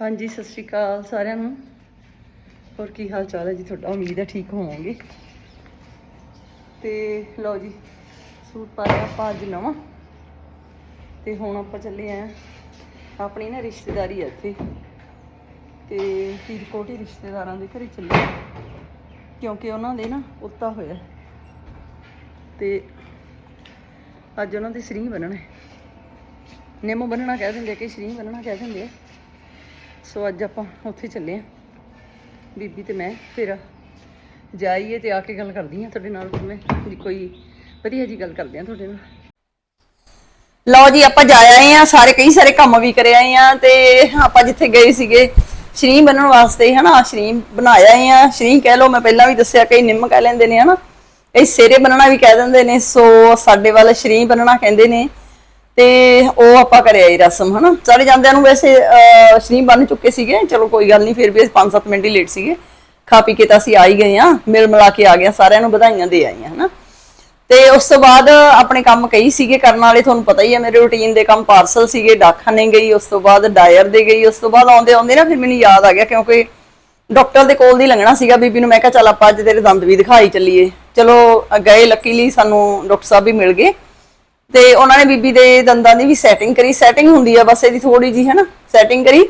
ਹਾਂਜੀ, ਸਤਿ ਸ਼੍ਰੀ ਅਕਾਲ ਸਾਰਿਆਂ ਨੂੰ। ਹੋਰ ਕੀ ਹਾਲ ਚਾਲ ਹੈ ਜੀ? ਤੁਹਾਡਾ ਉਮੀਦ ਹੈ ਠੀਕ ਹੋਵੋਗੇ। ਤੇ ਲਓ ਜੀ, ਸੂਟ ਪਾ ਲਿਆ ਆਪਾਂ ਅੱਜ ਨਵਾਂ। ਤੇ ਹੁਣ ਆਪਾਂ ਚੱਲੇ ਆਂ ਆਪਣੀ ਨਾ ਰਿਸ਼ਤੇਦਾਰੀ ਹੈ ਇੱਥੇ। ਤੇ ਫਰੀਦਕੋਟ ਹੀ ਰਿਸ਼ਤੇਦਾਰਾਂ ਦੇ ਘਰੇ ਚੱਲੇ ਕਿਉਂਕਿ ਉਹਨਾਂ ਦੇ ਨਾ ਉੱਤਾ ਹੋਇਆ। ਤੇ ਅੱਜ ਉਹਨਾਂ ਦੇ ਸਰੀਂ ਬੰਨਣਾ ਹੈ। ਨਿੰਮ ਬੰਨਣਾ ਕਹਿ ਦਿੰਦੇ ਆ ਕਿ ਸਰੀਂ ਬੰਨਣਾ ਕਹਿ ਦਿੰਦੇ ਆ। ਸੋ ਅੱਜ ਆਪਾਂ ਉੱਥੇ ਚੱਲੇ ਆਂ ਬੀਬੀ ਤੇ ਮੈਂ, ਫਿਰ ਜਾਈਏ ਤੇ ਆ ਕੇ ਗੱਲ ਕਰਦੀ ਆਂ ਤੁਹਾਡੇ ਨਾਲ। ਫਿਰ ਮੈਂ ਕੋਈ ਵਧੀਆ ਜੀ ਗੱਲ ਕਰਦੇ ਆਂ ਤੁਹਾਡੇ ਨਾਲ। ਲਓ ਜੀ, ਆਪਾਂ ਜਾ ਆਏ ਆ ਸਾਰੇ ਕਈ ਸਾਰੇ ਕੰਮ ਵੀ ਕਰੇ ਆਏ ਆ ਤੇ ਆਪਾਂ ਜਿੱਥੇ ਗਏ ਸੀਗੇ, ਸ਼ਰੀਂ ਬਣਨ ਵਾਸਤੇ, ਹਨਾ? ਸ਼ਰੀਂ ਬਣਾਇਆ ਆਏ ਆ ਸ਼ਰੀਂ ਕਹਿ ਲਓ, ਮੈਂ ਪਹਿਲਾਂ ਵੀ ਦੱਸਿਆ ਕਈ ਨਿੰਮ ਕਹਿ ਲੈਂਦੇ ਨੇ, ਹਨਾ? ਇਹ ਸੇਰੇ ਬਣਨਾ ਵੀ ਕਹਿ ਦਿੰਦੇ ਨੇ ਸੋ ਸਾਡੇ ਵੱਲ ਸ਼ਰੀਂ ਬਣਨਾ ਕਹਿੰਦੇ ਨੇ। ਤੇ ਉਹ ਆਪਾਂ ਕਰਿਆ ਇਹ ਰਸਮ ਹਨਾ? ਸਾਰੇ ਜਾਂਦਿਆਂ ਨੂੰ ਵੈਸੇ ਸ਼ਨੀ ਸ਼ਰੀਂ ਬਣ ਚੁੱਕੇ ਸੀਗੇ। ਚਲੋ ਕੋਈ ਗੱਲ ਨਹੀਂ ਫਿਰ ਵੀ 5-7 ਮਿੰਟ ਹੀ ਲੇਟ ਸੀਗੇ। ਖਾ ਪੀ ਕੇ ਤਾਂ ਅਸੀਂ ਆ ਹੀ ਗਏ ਆ ਮਿਲ ਮਿਲਾ ਕੇ ਆ ਗਏ ਸਾਰਿਆਂ ਨੂੰ ਵਧਾਈਆਂ ਦੇ ਆਈਆਂ ਹਨਾ? ਤੇ ਉਸ ਤੋਂ ਬਾਅਦ ਆਪਣੇ ਕੰਮ ਕਈ ਸੀਗੇ ਕਰਨ ਵਾਲੇ ਤੁਹਾਨੂੰ ਪਤਾ ਹੀ ਹੈ ਮੇਰੇ ਰੁਟੀਨ ਦੇ ਕੰਮ ਪਾਰਸਲ ਸੀਗੇ ਡਾਕਖਾਨੇ ਗਈ ਉਸ ਤੋਂ ਬਾਅਦ ਡਾਇਰ ਦੇ ਗਈ ਉਸ ਤੋਂ ਬਾਅਦ ਆਉਂਦੇ ਆਉਂਦੇ ਨਾ ਫਿਰ ਮੈਨੂੰ ਯਾਦ ਆ ਗਿਆ ਕਿਉਂਕਿ ਡਾਕਟਰ ਦੇ ਕੋਲ ਦੀ ਲੰਘਣਾ ਸੀਗਾ ਬੀਬੀ ਨੂੰ ਮੈਂ ਕਿਹਾ ਚੱਲ ਆਪਾਂ ਅੱਜ ਤੇਰੇ ਦੰਦ ਵੀ ਦਿਖਾਈ ਚੱਲੀਏ। ਚਲੋ ਅ, ਗਏ ਲੱਕੀਲੀ ਸਾਨੂੰ ਡਾਕਟਰ ਸਾਹਿਬ ਵੀ ਮਿਲ ਗਏ। ਤੇ ਉਹਨਾਂ ਨੇ ਬੀਬੀ ਦੇ ਦੰਦਾਂ ਦੀ ਵੀ ਸੈਟਿੰਗ ਕਰੀ। ਸੈਟਿੰਗ ਹੁੰਦੀ ਆ ਬਸ ਇਹਦੀ ਥੋੜੀ ਜੀ ਹੈ ਨਾ ਸੈਟਿੰਗ ਕਰੀ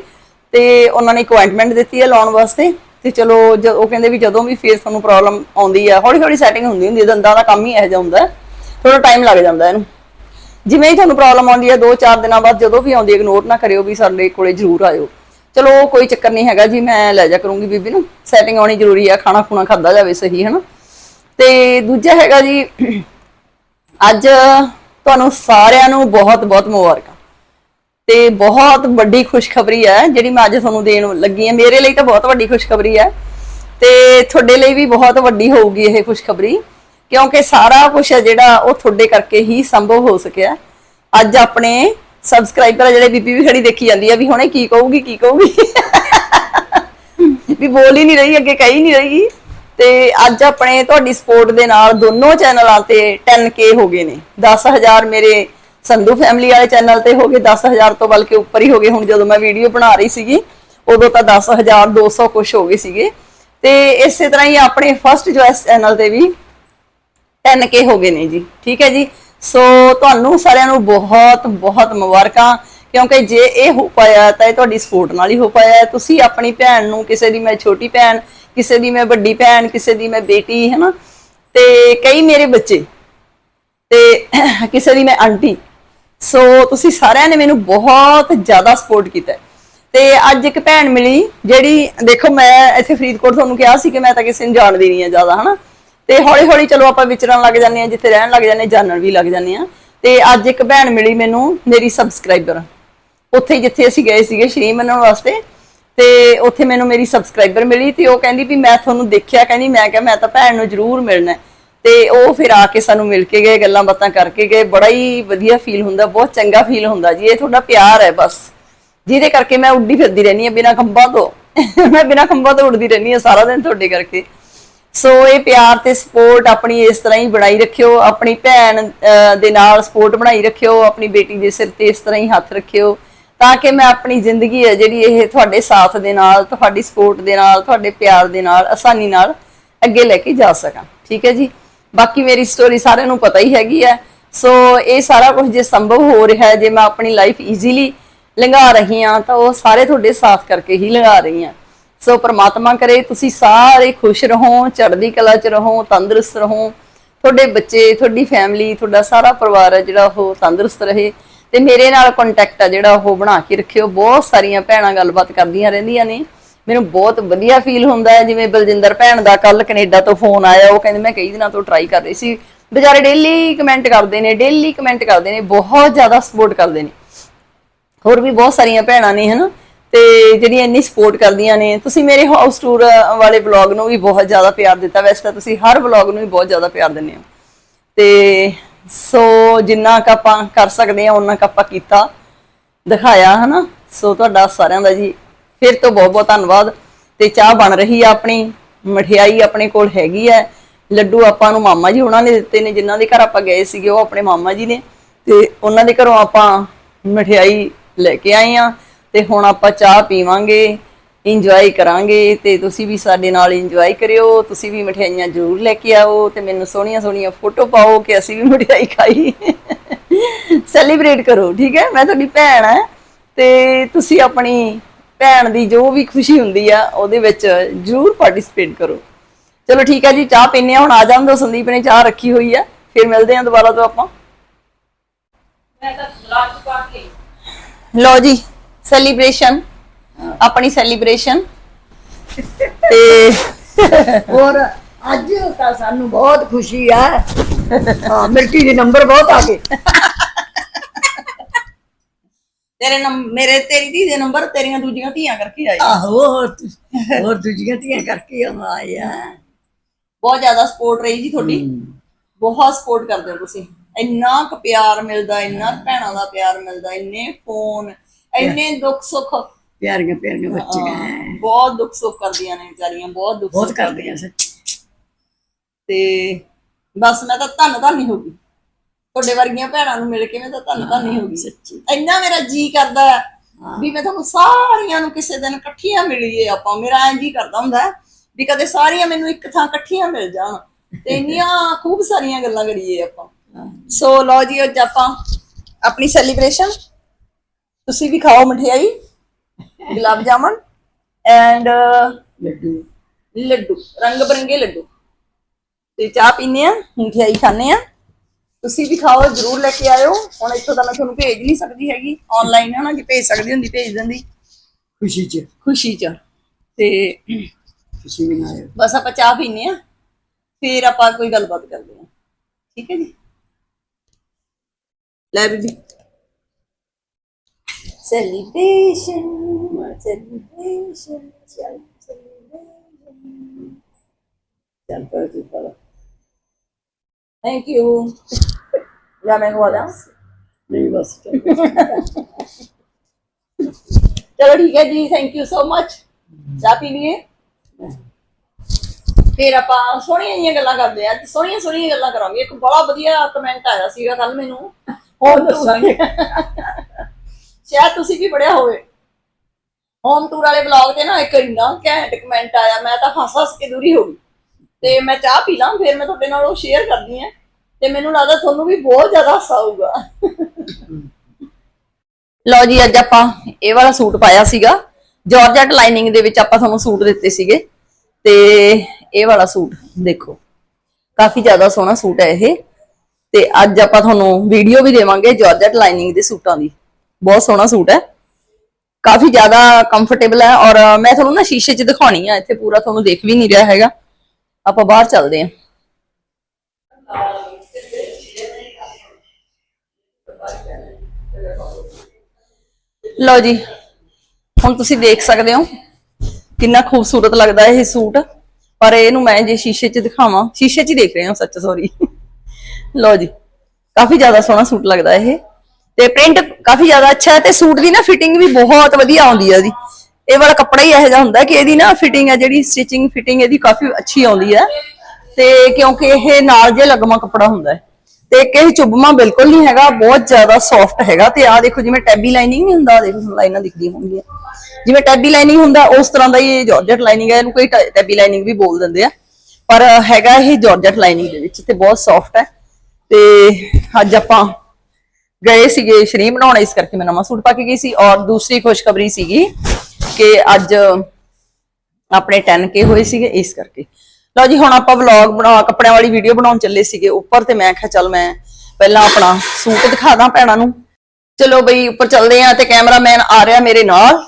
ਤੇ ਉਹਨਾਂ ਨੇ ਇੱਕ ਅਪਾਇੰਟਮੈਂਟ ਦਿੱਤੀ ਹੈ ਲਾਉਣ ਵਾਸਤੇ। ਤੇ ਚਲੋ, ਜ- ਉਹ ਕਹਿੰਦੇ ਵੀ ਜਦੋਂ ਵੀ ਫੇਸ ਤੁਹਾਨੂੰ ਪ੍ਰੋਬਲਮ ਆਉਂਦੀ ਆ ਹੌਲੀ ਹੌਲੀ ਸੈਟਿੰਗ ਹੁੰਦੀ ਹੁੰਦੀ ਹੈ ਦੰਦਾਂ ਦਾ ਕੰਮ ਹੀ ਇਹੋ ਜਿਹਾ ਹੁੰਦਾ। ਥੋੜਾ ਟਾਈਮ ਲੱਗ ਜਾਂਦਾ ਇਹਨੂੰ। ਜਿਵੇਂ ਹੀ ਤੁਹਾਨੂੰ ਪ੍ਰੋਬਲਮ ਆਉਂਦੀ ਹੈ 2-4 ਦਿਨਾਂ ਬਾਅਦ ਜਦੋਂ ਵੀ ਆਉਂਦੀ ਇਗਨੋਰ ਨਾ ਕਰਿਓ ਵੀ ਸਾਡੇ ਕੋਲੇ ਜ਼ਰੂਰ ਆਇਓ। ਚਲੋ ਕੋਈ ਚੱਕਰ ਨਹੀਂ ਹੈਗਾ ਜੀ, ਮੈਂ ਲੈ ਜਾ ਕਰੂੰਗੀ ਬੀਬੀ ਨੂੰ। ਸੈਟਿੰਗ ਆਉਣੀ ਜ਼ਰੂਰੀ ਆ ਖਾਣਾ ਖੁਣਾ ਖਾਦਾ ਜਾਵੇ ਸਹੀ ਹੈ ਨਾ ਤੇ ਦੂਜਾ ਹੈਗਾ ਜੀ, ਅੱਜ ਤੁਹਾਨੂੰ ਸਾਰਿਆਂ ਨੂੰ ਬਹੁਤ ਬਹੁਤ ਮੁਬਾਰਕਾਂ। ਤੇ ਬਹੁਤ ਵੱਡੀ ਖੁਸ਼ਖਬਰੀ ਹੈ, ਜਿਹੜੀ ਮੈਂ ਅੱਜ ਤੁਹਾਨੂੰ ਦੇਣ ਲੱਗੀ ਹਾਂ। ਮੇਰੇ ਲਈ ਤਾਂ ਬਹੁਤ ਵੱਡੀ ਖੁਸ਼ਖਬਰੀ ਹੈ। ਤੇ ਤੁਹਾਡੇ ਲਈ ਵੀ ਬਹੁਤ ਵੱਡੀ ਹੋਊਗੀ ਇਹ ਖੁਸ਼ਖਬਰੀ, ਕਿਉਂਕਿ ਸਾਰਾ ਕੁਝ ਹੈ ਜਿਹੜਾ ਉਹ ਤੁਹਾਡੇ ਕਰਕੇ ਹੀ ਸੰਭਵ ਹੋ ਸਕਿਆ। ਅੱਜ ਆਪਣੇ ਸਬਸਕ੍ਰਾਈਬਰ ਜਿਹੜੇ ਬੀਬੀ ਵੀ ਖੜੀ ਦੇਖੀ ਜਾਂਦੀ ਆ ਵੀ ਹੁਣੇ ਕੀ ਕਹੂਗੀ ਕੀ ਕਹੂਗੀ। ਵੀ ਬੋਲ ਹੀ ਨਹੀਂ ਰਹੀ, ਅੱਗੇ ਕਹੀ ਨਹੀਂ ਰਹੀ। ਤੇ ਅੱਜ ਆਪਣੇ ਤੁਹਾਡੀ ਸਪੋਰਟ ਦੇ ਨਾਲ ਦੋਨੋਂ ਚੈਨਲਾਂ ਤੇ 10k ਹੋ ਗਏ ਨੇ। 10000 ਮੇਰੇ ਸੰਧੂ ਫੈਮਿਲੀ ਵਾਲੇ ਚੈਨਲ ਤੇ ਹੋ ਗਏ 10000 ਤੋਂ ਬਲਕਿ ਉੱਪਰ ਹੀ ਹੋ ਗਏ। ਹੁਣ ਜਦੋਂ ਮੈਂ ਵੀਡੀਓ ਬਣਾ ਰਹੀ ਸੀਗੀ, ਉਦੋਂ ਤਾਂ 10200 ਕੁਛ ਹੋ ਗਏ ਸੀਗੇ। ਤੇ ਇਸੇ ਤਰ੍ਹਾਂ ਹੀ ਆਪਣੇ ਫਰਸਟ ਚੋਇਸ ਚੈਨਲ ਤੇ ਵੀ 10k ਹੋ ਗਏ ਨੇ ਜੀ। ਠੀਕ ਹੈ ਜੀ? ਸੋ ਤੁਹਾਨੂੰ ਸਾਰਿਆਂ ਨੂੰ ਬਹੁਤ ਬਹੁਤ ਮੁਬਾਰਕਾਂ, ਕਿਉਂਕਿ ਜੇ ਇਹ ਹੋ ਪਾਇਆ ਤਾਂ ਇਹ ਤੁਹਾਡੀ ਸਪੋਰਟ ਨਾਲ ਹੀ ਹੋ ਪਾਇਆ। ਤੁਸੀਂ ਆਪਣੀ ਭੈਣ ਨੂੰ ਕਿਸੇ ਦੀ ਮੈਂ ਛੋਟੀ ਭੈਣ ਕਿਸੇ ਦੀ ਮੈਂ ਵੱਡੀ ਭੈਣ ਕਿਸੇ ਦੀ ਮੈਂ ਬੇਟੀ ਹੈ ਨਾ ਤੇ ਕਈ ਮੇਰੇ ਬੱਚੇ ਤੇ ਕਿਸੇ ਦੀ ਮੈਂ ਆਂਟੀ। ਸੋ ਤੁਸੀਂ ਸਾਰਿਆਂ ਨੇ ਮੈਨੂੰ ਬਹੁਤ ਜ਼ਿਆਦਾ ਸਪੋਰਟ ਕੀਤਾ ਤੇ ਅੱਜ ਇੱਕ ਭੈਣ ਮਿਲੀ ਜਿਹੜੀ ਦੇਖੋ ਮੈਂ ਇੱਥੇ ਫਰੀਦਕੋਟ ਤੁਹਾਨੂੰ ਕਿਹਾ ਸੀ ਕਿ ਮੈਂ ਤਾਂ ਕਿਸੇ ਨੂੰ ਜਾਣਦੀ ਨਹੀਂ ਆ ਜ਼ਿਆਦਾ ਹਨਾ? ਤੇ ਹੌਲੀ ਹੌਲੀ ਚਲੋ ਆਪਾਂ ਵਿਚਰਨ ਲੱਗ ਜਾਂਦੇ ਆ ਜਿੱਥੇ ਰਹਿਣ ਲੱਗ ਜਾਂਦੇ ਹਾਂ, ਜਾਣਨ ਵੀ ਲੱਗ ਜਾਂਦੇ ਆ ਤੇ ਅੱਜ ਇੱਕ ਭੈਣ ਮਿਲੀ ਮੈਨੂੰ ਮੇਰੀ ਸਬਸਕ੍ਰਾਈਬਰ ਉੱਥੇ ਜਿੱਥੇ ਅਸੀਂ ਗਏ ਸੀਗੇ ਸ਼੍ਰੀ ਮੰਨਣ ਵਾਸਤੇ। ਤੇ ਉੱਥੇ ਮੈਨੂੰ ਮੇਰੀ ਸਬਸਕ੍ਰਾਈਬਰ ਮਿਲੀ ਤੇ ਉਹ ਕਹਿੰਦੀ ਵੀ ਮੈਂ ਤੁਹਾਨੂੰ ਦੇਖਿਆ, ਕਹਿੰਦੀ ਮੈਂ ਕਿਹਾ ਮੈਂ ਤਾਂ ਭੈਣ ਨੂੰ ਜ਼ਰੂਰ ਮਿਲਣਾ ਤੇ ਉਹ ਫਿਰ ਆ ਕੇ ਸਾਨੂੰ ਮਿਲ ਕੇ ਗਏ, ਗੱਲਾਂ ਬਾਤਾਂ ਕਰਕੇ ਗਏ, ਬੜਾ ਹੀ ਵਧੀਆ ਫੀਲ ਹੁੰਦਾ, ਬਹੁਤ ਚੰਗਾ ਫੀਲ ਹੁੰਦਾ ਜੀ, ਇਹ ਤੁਹਾਡਾ ਪਿਆਰ ਹੈ ਬਸ। ਜਿਹਦੇ ਕਰਕੇ ਮੈਂ ਉੱਡੀ ਫਿਰਦੀ ਰਹਿੰਦੀ ਆ ਬਿਨਾਂ ਖੰਭਾਂ ਤੋਂ। ਮੈਂ ਬਿਨਾਂ ਖੰਭਾਂ ਤੋਂ ਉੱਡਦੀ ਰਹਿੰਦੀ ਆ ਸਾਰਾ ਦਿਨ ਤੁਹਾਡੇ ਕਰਕੇ। ਸੋ ਇਹ ਪਿਆਰ ਤੇ ਸਪੋਰਟ ਆਪਣੀ ਇਸ ਤਰ੍ਹਾਂ ਹੀ ਬਣਾਈ ਰੱਖਿਓ, ਆਪਣੀ ਭੈਣ ਦੇ ਨਾਲ ਸਪੋਰਟ ਬਣਾਈ ਰੱਖਿਓ, ਆਪਣੀ ਬੇਟੀ ਦੇ ਸਿਰ ਤੇ ਇਸ ਤਰ੍ਹਾਂ ਹੀ ਹੱਥ ਰੱਖਿਓ। ਤਾਂ ਕਿ ਮੈਂ ਆਪਣੀ ਜ਼ਿੰਦਗੀ ਹੈ ਜਿਹੜੀ ਇਹ ਤੁਹਾਡੇ ਸਾਥ ਦੇ ਨਾਲ, ਤੁਹਾਡੀ ਸਪੋਰਟ ਦੇ ਨਾਲ, ਤੁਹਾਡੇ ਪਿਆਰ ਦੇ ਨਾਲ, ਆਸਾਨੀ ਨਾਲ ਅੱਗੇ ਲੈ ਕੇ ਜਾ ਸਕਾਂ। ਠੀਕ ਹੈ ਜੀ? ਬਾਕੀ ਮੇਰੀ ਸਟੋਰੀ ਸਾਰਿਆਂ ਨੂੰ ਪਤਾ ਹੀ ਹੈਗੀ ਹੈ। ਸੋ ਇਹ ਸਾਰਾ ਕੁਝ ਜੇ ਸੰਭਵ ਹੋ ਰਿਹਾ ਹੈ, ਜੇ ਮੈਂ ਆਪਣੀ ਲਾਈਫ ਈਜ਼ੀਲੀ ਲੰਘਾ ਰਹੀ ਹਾਂ, ਤਾਂ ਉਹ ਸਾਰੇ ਤੁਹਾਡੇ ਸਾਥ ਕਰਕੇ ਹੀ ਲੰਘਾ ਰਹੀ ਹਾਂ। ਸੋ ਪ੍ਰਮਾਤਮਾ ਕਰੇ, ਤੁਸੀਂ ਸਾਰੇ ਖੁਸ਼ ਰਹੋ, ਚੜ੍ਹਦੀ ਕਲਾ ਚ ਰਹੋ, ਤੰਦਰੁਸਤ ਰਹੋ। ਤੁਹਾਡੇ ਬੱਚੇ, ਤੁਹਾਡੀ ਫੈਮਿਲੀ ਤੁਹਾਡਾ ਸਾਰਾ ਪਰਿਵਾਰ ਹੈ ਜਿਹੜਾ ਉਹ ਤੰਦਰੁਸਤ ਰਹੇ। ਤੇ ਮੇਰੇ ਨਾਲ ਕੰਟੈਕਟ ਆ ਜਿਹੜਾ ਉਹ ਬਣਾ ਕੇ ਰੱਖਿਓ। ਬਹੁਤ ਸਾਰੀਆਂ ਭੈਣਾਂ ਗੱਲਬਾਤ ਕਰਦੀਆਂ ਰਹਿੰਦੀਆਂ ਨੇ। ਮੈਨੂੰ ਬਹੁਤ ਵਧੀਆ ਫੀਲ ਹੁੰਦਾ ਹੈ, ਜਿਵੇਂ ਬਲਜਿੰਦਰ ਭੈਣ ਦਾ ਕੱਲ ਕੈਨੇਡਾ ਤੋਂ ਫੋਨ ਆਇਆ, ਉਹ ਕਹਿੰਦੇ, ਮੈਂ ਕਈ ਦਿਨਾਂ ਤੋਂ ਟਰਾਈ ਕਰ ਰਹੀ ਸੀ। ਵਿਚਾਰੇ ਡੇਲੀ ਕਮੈਂਟ ਕਰਦੇ ਨੇ ਡੇਲੀ ਕਮੈਂਟ ਕਰਦੇ ਨੇ, ਬਹੁਤ ਜ਼ਿਆਦਾ ਸਪੋਰਟ ਕਰਦੇ ਨੇ। ਹੋਰ ਵੀ ਬਹੁਤ ਸਾਰੀਆਂ ਭੈਣਾਂ ਨੇ, ਹਨਾ? ਤੇ ਜਿਹੜੀਆਂ ਇੰਨੀ ਸਪੋਰਟ ਕਰਦੀਆਂ ਨੇ, ਤੁਸੀਂ ਮੇਰੇ ਹਾਊਸ ਟੂਰ ਵਾਲੇ ਵਲੌਗ ਨੂੰ ਵੀ ਬਹੁਤ ਜ਼ਿਆਦਾ ਪਿਆਰ ਦਿੱਤਾ। ਵੈਸੇ ਤਾਂ ਤੁਸੀਂ ਹਰ ਵਲੌਗ ਨੂੰ ਵੀ ਬਹੁਤ ਜ਼ਿਆਦਾ ਪਿਆਰ ਦਿੰਦੇ ਹੋ। ਤੇ ਸੋ ਜਿੰਨਾ ਕੁ ਆਪਾਂ ਕਰ ਸਕਦੇ ਹਾਂ ਉਹਨਾਂ ਕੁ ਆਪਾਂ ਕੀਤਾ, ਦਿਖਾਇਆ, ਹਨਾ? ਸੋ ਤੁਹਾਡਾ ਸਾਰਿਆਂ ਦਾ ਜੀ ਫਿਰ ਤੋਂ ਬਹੁਤ ਬਹੁਤ ਧੰਨਵਾਦ। ਤੇ ਚਾਹ ਬਣ ਰਹੀ ਆ ਆਪਣੀ, ਮਠਿਆਈ ਆਪਣੇ ਕੋਲ ਹੈਗੀ ਹੈ ਲੱਡੂ ਆਪਾਂ ਨੂੰ ਮਾਮਾ ਜੀ ਉਹਨਾਂ ਨੇ ਦਿੱਤੇ ਨੇ, ਜਿਨ੍ਹਾਂ ਦੇ ਘਰ ਆਪਾਂ ਗਏ ਸੀਗੇ, ਉਹ ਆਪਣੇ ਮਾਮਾ ਜੀ ਨੇ। ਤੇ ਉਹਨਾਂ ਦੇ ਘਰੋਂ ਆਪਾਂ ਮਠਿਆਈ ਲੈ ਕੇ ਆਏ ਆ। ਤੇ ਹੁਣ ਆਪਾਂ ਚਾਹ ਪੀਵਾਂਗੇ। ਇੰਜੋਏ ਕਰਾਂਗੇ ਤੇ ਤੁਸੀਂ ਵੀ ਸਾਡੇ ਨਾਲ ਇੰਜੋਏ ਕਰਿਓ ਤੁਸੀਂ ਵੀ ਮਠਿਆਈਆਂ ਜ਼ਰੂਰ ਲੈ ਕੇ ਆਓ ਤੇ ਮੈਨੂੰ ਸੋਹਣੀਆਂ ਸੋਹਣੀਆਂ ਫੋਟੋ ਪਾਓ ਕਿ ਅਸੀਂ ਵੀ ਮਠਿਆਈ ਖਾਈ। ਸੈਲੀਬ੍ਰੇਟ ਕਰੋ ਠੀਕ ਹੈ? ਮੈਂ ਤੁਹਾਡੀ ਭੈਣ ਆ ਤੇ ਤੁਸੀਂ ਆਪਣੀ ਭੈਣ ਦੀ ਜੋ ਵੀ ਖੁਸ਼ੀ ਹੁੰਦੀ ਆ ਉਹਦੇ ਵਿੱਚ ਜ਼ਰੂਰ ਪਾਰਟਿਸਿਪੇਟ ਕਰੋ। ਚਲੋ ਠੀਕ ਹੈ ਜੀ ਚਾਹ ਪੀਨੇ ਆ ਹੁਣ ਆ ਜਾਣ ਦਿਓ ਸੰਦੀਪ ਨੇ ਚਾਹ ਰੱਖੀ ਹੋਈ ਆ ਫਿਰ ਮਿਲਦੇ ਆ ਦੁਬਾਰਾ ਤੋਂ ਆਪਾਂ। ਲਓ ਜੀ ਸੈਲੀਬ੍ਰੇਸ਼ਨ ਆਪਣੀ ਸੈਲੀਬ੍ਰੇਸ਼ਨ ਤੇ ਹੋਰ ਅੱਜ ਤਾਂ ਸਾਨੂੰ ਬਹੁਤ ਖੁਸ਼ੀ ਹੈ ਹਾਂ ਮਿਲਟੀ ਦੇ ਨੰਬਰ ਬਹੁਤ ਆ ਗਏ। ਤੇਰੇ ਨੰਬ ਮੇਰੇ ਤੇਰੀ ਧੀ ਦੇ ਨੰਬਰ ਤੇਰੀਆਂ ਦੂਜੀਆਂ ਧੀਆਂ ਕਰਕੇ ਆਏ। ਆਹੋ ਹੋਰ ਹੋਰ ਦੂਜੀਆਂ ਧੀਆਂ ਕਰਕੇ ਆਇਆ ਬਹੁਤ ਜ਼ਿਆਦਾ ਸਪੋਰਟ ਰਹੀ ਜੀ ਤੁਹਾਡੀ। ਬਹੁਤ ਸਪੋਰਟ ਕਰਦੇ ਹੋ ਤੁਸੀਂ। ਇੰਨਾ ਕੁ ਪਿਆਰ ਮਿਲਦਾ ਇੰਨਾ ਭੈਣਾਂ ਦਾ ਪਿਆਰ ਮਿਲਦਾ ਇੰਨੇ ਫੋਨ ਇੰਨੇ ਦੁੱਖ ਸੁੱਖ ਪਿਆਰੀਆਂ ਪਿਆਰੀਆਂ ਬੱਚੀਆਂ ਹਾਂ, ਬਹੁਤ ਦੁੱਖ ਸੁੱਖ ਕਰਦੀਆਂ ਨੇ ਵਿਚਾਰੀਆਂ ਬਹੁਤ ਦੁੱਖ ਬਹੁਤ ਸੁੱਖ ਕਰਦੀਆਂ ਸੱਚ। ਤੇ ਬਸ ਮੈਂ ਤਾਂ ਧੰਨ ਧੰਨ ਹੀ ਗਈ। ਤੁਹਾਡੇ ਵਰਗੀਆਂ ਭੈਣਾਂ ਨੂੰ ਮਿਲ ਕੇ ਮੈਂ ਤਾਂ ਧੰਨ ਧੰਨ ਹੀ ਗਈ। ਸੱਚੀ। ਇੰਨਾ ਮੇਰਾ ਜੀ ਕਰਦਾ ਵੀ ਮੈਂ ਤੁਹਾਨੂੰ ਸਾਰੀਆਂ ਨੂੰ ਕਿਸੇ ਦਿਨ ਇਕੱਠੀਆਂ ਮਿਲੀਏ ਆਪਾਂ। ਮੇਰਾ ਐਂ ਜੀ ਕਰਦਾ ਹੁੰਦਾ ਵੀ ਕਦੇ ਸਾਰੀਆਂ ਮੈਨੂੰ ਇੱਕ ਥਾਂ ਇਕੱਠੀਆਂ ਮਿਲ ਜਾਣ। ਤੇ ਇੰਨੀਆਂ ਖੂਬ ਸਾਰੀਆਂ ਗੱਲਾਂ ਕਰੀਏ ਆਪਾਂ। ਸੋ ਲਓ ਜੀ ਅੱਜ ਆਪਾਂ ਆਪਣੀ ਸੈਲੀਬ੍ਰੇਸ਼ਨ ਤੁਸੀਂ ਵੀ ਖਾਓ ਮਠਿਆਈ। ਗੁਲਾਬ ਜਾਮਨ ਐਂਡ ਲੱਡੂ ਲੱਡੂ ਰੰਗ ਬਰੰਗੇ ਲੱਡੂ ਤੇ ਚਾਹ ਪੀਨੇ ਆ ਮਠਿਆਈ ਖਾਣੇ ਆ ਤੁਸੀਂ ਵੀ ਖਾਓ ਜਰੂਰ ਲੈ ਕੇ ਆਇਓ ਹੁਣ ਇੱਥੋਂ ਤਾਂ ਮੈਂ ਤੁਹਾਨੂੰ ਭੇਜ ਨਹੀਂ ਸਕਦੀ ਹੈਗੀ ਆਨਲਾਈਨ ਹੈ ਨਾ ਜੇ ਭੇਜ ਸਕਦੀ ਹੁੰਦੀ ਭੇਜ ਦਿੰਦੀ ਖੁਸ਼ੀ ਚ ਖੁਸ਼ੀ ਚ ਤੇ ਖੁਸ਼ੀ ਮਨਾਇਓ ਬਸ ਆਪਾਂ ਚਾਹ ਪੀਨੇ ਆ ਫਿਰ ਆਪਾਂ ਕੋਈ ਗੱਲਬਾਤ ਕਰਦੇ ਆ ਠੀਕ ਹੈ ਜੀ ਲੈ ਬੀਬੀ ਸੈਲੀਬ੍ਰੇਸ਼ਨ ਸੈਲੀਬ੍ਰੇਸ਼ਨ ਸੈਲੀਬ੍ਰੇਸ਼ਨ ਚੱਲ ਪਰ ਤੂੰ ਪਰ ਥੈਂਕ ਯੂ ਲੈ ਮੈਂ ਖਵਾ ਦਾਂ ਨਹੀਂ ਬਸ ਚੱਲ। ਠੀਕ ਹੈ ਜੀ ਥੈਂਕ ਯੂ ਸੋ ਮਚ ਚਾਹ ਪੀ ਲਈਏ ਫਿਰ ਆਪਾਂ ਸੋਹਣੀਆਂ ਜਿਹੀਆਂ ਗੱਲਾਂ ਕਰਦੇ ਆ ਅੱਜ ਸੋਹਣੀਆਂ ਸੋਹਣੀਆਂ ਗੱਲਾਂ ਕਰਾਂਗੇ ਇੱਕ ਬੜਾ ਵਧੀਆ ਕਮੈਂਟ ਆਇਆ ਸੀਗਾ ਕੱਲ ਮੈਨੂੰ ਹੋਰ ਦੱਸਾਂਗੇ ਸ਼ਾਇਦ ਤੁਸੀਂ ਵੀ ਪੜਿਆ ਹੋਵੇ। ਹੋਮ ਟੂਰ ਵਾਲੇ ਵਲੌਗ ਤੇ ਨਾ ਇੱਕ ਇੰਨਾ ਘੈਂਟ ਕਮੈਂਟ ਆਇਆ, ਮੈਂ ਤਾਂ ਹੱਸ ਹੱਸ ਕੇ ਦੂਰੀ ਹੋ ਗਈ। ਤੇ ਮੈਂ ਚਾਹ ਪੀ ਲਾਂ, ਫਿਰ ਮੈਂ ਤੁਹਾਡੇ ਨਾਲ ਉਹ ਸ਼ੇਅਰ ਕਰਦੀ ਆ ਤੇ ਮੈਨੂੰ ਲੱਗਦਾ ਤੁਹਾਨੂੰ ਵੀ ਬਹੁਤ ਜ਼ਿਆਦਾ ਹਾਸਾ ਆਊਗਾ ਲਓ ਜੀ, ਅੱਜ ਆਪਾਂ ਇਹ ਵਾਲਾ ਸੂਟ ਪਾਇਆ ਸੀਗਾ। ਜਾਰਜਟ ਲਾਈਨਿੰਗ ਦੇ ਵਿੱਚ ਆਪਾਂ ਤੁਹਾਨੂੰ ਸੂਟ ਦਿੱਤੇ ਸੀਗੇ। ਤੇ ਇਹ ਵਾਲਾ ਸੂਟ ਦੇਖੋ, ਕਾਫੀ ਜ਼ਿਆਦਾ ਸੋਹਣਾ ਸੂਟ ਹੈ ਇਹ। ਤੇ ਅੱਜ ਆਪਾਂ ਤੁਹਾਨੂੰ ਵੀਡੀਓ ਵੀ ਦੇਵਾਂਗੇ ਜਾਰਜਟ ਲਾਈਨਿੰਗ ਦੇ ਸੂਟਾਂ ਦੀ। ਬਹੁਤ ਸੋਹਣਾ ਸੂਟ ਹੈ। ਕਾਫੀ ਜ਼ਿਆਦਾ ਕੰਫਰਟੇਬਲ ਹੈ ਔਰ ਮੈਂ ਤੁਹਾਨੂੰ ਨਾ ਸ਼ੀਸ਼ੇ 'ਚ ਦਿਖਾਉਣੀ ਆ, ਇੱਥੇ ਪੂਰਾ ਤੁਹਾਨੂੰ ਦੇਖ ਵੀ ਨਹੀਂ ਰਿਹਾ ਹੈਗਾ। ਆਪਾਂ ਬਾਹਰ ਚੱਲਦੇ ਹਾਂ। ਲਓ ਜੀ, ਹੁਣ ਤੁਸੀਂ ਦੇਖ ਸਕਦੇ ਹੋ ਕਿੰਨਾ ਖੂਬਸੂਰਤ ਲੱਗਦਾ ਇਹ ਸੂਟ। ਪਰ ਇਹਨੂੰ ਮੈਂ ਜੇ ਸ਼ੀਸ਼ੇ 'ਚ ਦਿਖਾਵਾਂ, ਸ਼ੀਸ਼ੇ 'ਚ ਹੀ ਦੇਖ ਰਹੇ ਹਾਂ, ਸੱਚ ਸੌਰੀ ਲਓ ਜੀ, ਕਾਫੀ ਜ਼ਿਆਦਾ ਸੋਹਣਾ ਸੂਟ ਲੱਗਦਾ ਇਹ। ਤੇ ਪ੍ਰਿੰਟ ਕਾਫੀ ਜ਼ਿਆਦਾ ਅੱਛਾ ਹੈ ਤੇ ਸੂਟ ਦੀ ਨਾ ਫਿਟਿੰਗ ਵੀ ਬਹੁਤ ਵਧੀਆ ਆਉਂਦੀ ਹੈ ਇਹਦੀ। ਇਹ ਵਾਲਾ ਕੱਪੜਾ ਹੀ ਇਹੋ ਜਿਹਾ ਹੁੰਦਾ ਕਿ ਇਹਦੀ ਨਾ ਫਿਟਿੰਗ ਹੈ, ਜਿਹੜੀ ਸਟਿਚਿੰਗ ਫਿਟਿੰਗ ਇਹਦੀ ਕਾਫੀ ਅੱਛੀ ਆਉਂਦੀ ਹੈ। ਤੇ ਕਿਉਂਕਿ ਇਹ ਨਾਲ ਜੇ ਲੱਗਮਾ ਕੱਪੜਾ ਹੁੰਦਾ ਹੈ। ਤੇ ਇੱਕ ਚੁੱਭਮਾ ਬਿਲਕੁਲ ਨਹੀਂ ਹੈਗਾ, ਬਹੁਤ ਜ਼ਿਆਦਾ ਸੌਫਟ ਹੈਗਾ ਤੇ ਆਹ ਦੇਖੋ ਜਿਵੇਂ ਟੈਬੀ ਲਾਈਨਿੰਗ ਨਹੀਂ ਹੁੰਦਾ ਦੇਖੋ ਲਾਈਨਾਂ ਦਿਖਦੀਆਂ ਹੋਣਗੀਆਂ। ਜਿਵੇਂ ਟੈਬੀ ਲਾਈਨਿੰਗ ਹੁੰਦਾ, ਉਸ ਤਰ੍ਹਾਂ ਦਾ ਇਹ ਜਾਰਜਟ ਲਾਈਨਿੰਗ ਹੈ, ਇਹਨੂੰ ਕੋਈ ਟੈਬੀ ਲਾਈਨਿੰਗ ਵੀ ਬੋਲ ਦਿੰਦੇ ਆ। ਪਰ ਹੈਗਾ ਇਹ ਜਾਰਜਟ ਲਾਈਨਿੰਗ ਦੇ ਵਿੱਚ ਤੇ ਬਹੁਤ ਸੌਫਟ ਹੈ। ਤੇ ਅੱਜ ਆਪਾਂ ਗਏ ਸੀਗੇ ਸ਼ਰੀਮ ਬਣਾਉਣਾ, ਇਸ ਕਰਕੇ ਮੈਂ ਨਵਾਂ ਸੂਟ ਪਾ ਕੇ ਗਈ ਸੀ ਔਰ ਦੂਸਰੀ ਖੁਸ਼ਖਬਰੀ ਸੀਗੀ ਕਿ ਅੱਜ ਆਪਣੇ 10k ਹੋਏ ਸੀਗੇ, ਇਸ ਕਰਕੇ। ਲਓ ਜੀ, ਹੁਣ ਆਪਾਂ ਵਲੌਗ ਬਣਾ, ਕੱਪੜਿਆਂ ਵਾਲੀ ਵੀਡੀਓ ਬਣਾਉਣ ਚੱਲੇ ਸੀਗੇ ਉੱਪਰ ਤੇ ਮੈਂ ਕਿਹਾ ਚੱਲ ਮੈਂ ਪਹਿਲਾਂ ਆਪਣਾ ਸੂਟ ਦਿਖਾ ਦਾਂ ਭੈਣਾਂ ਨੂੰ। ਚਲੋ ਬਈ, ਉੱਪਰ ਚੱਲਦੇ ਆ ਤੇ ਕੈਮਰਾਮੈਨ ਆ ਰਿਹਾ ਮੇਰੇ ਨਾਲ।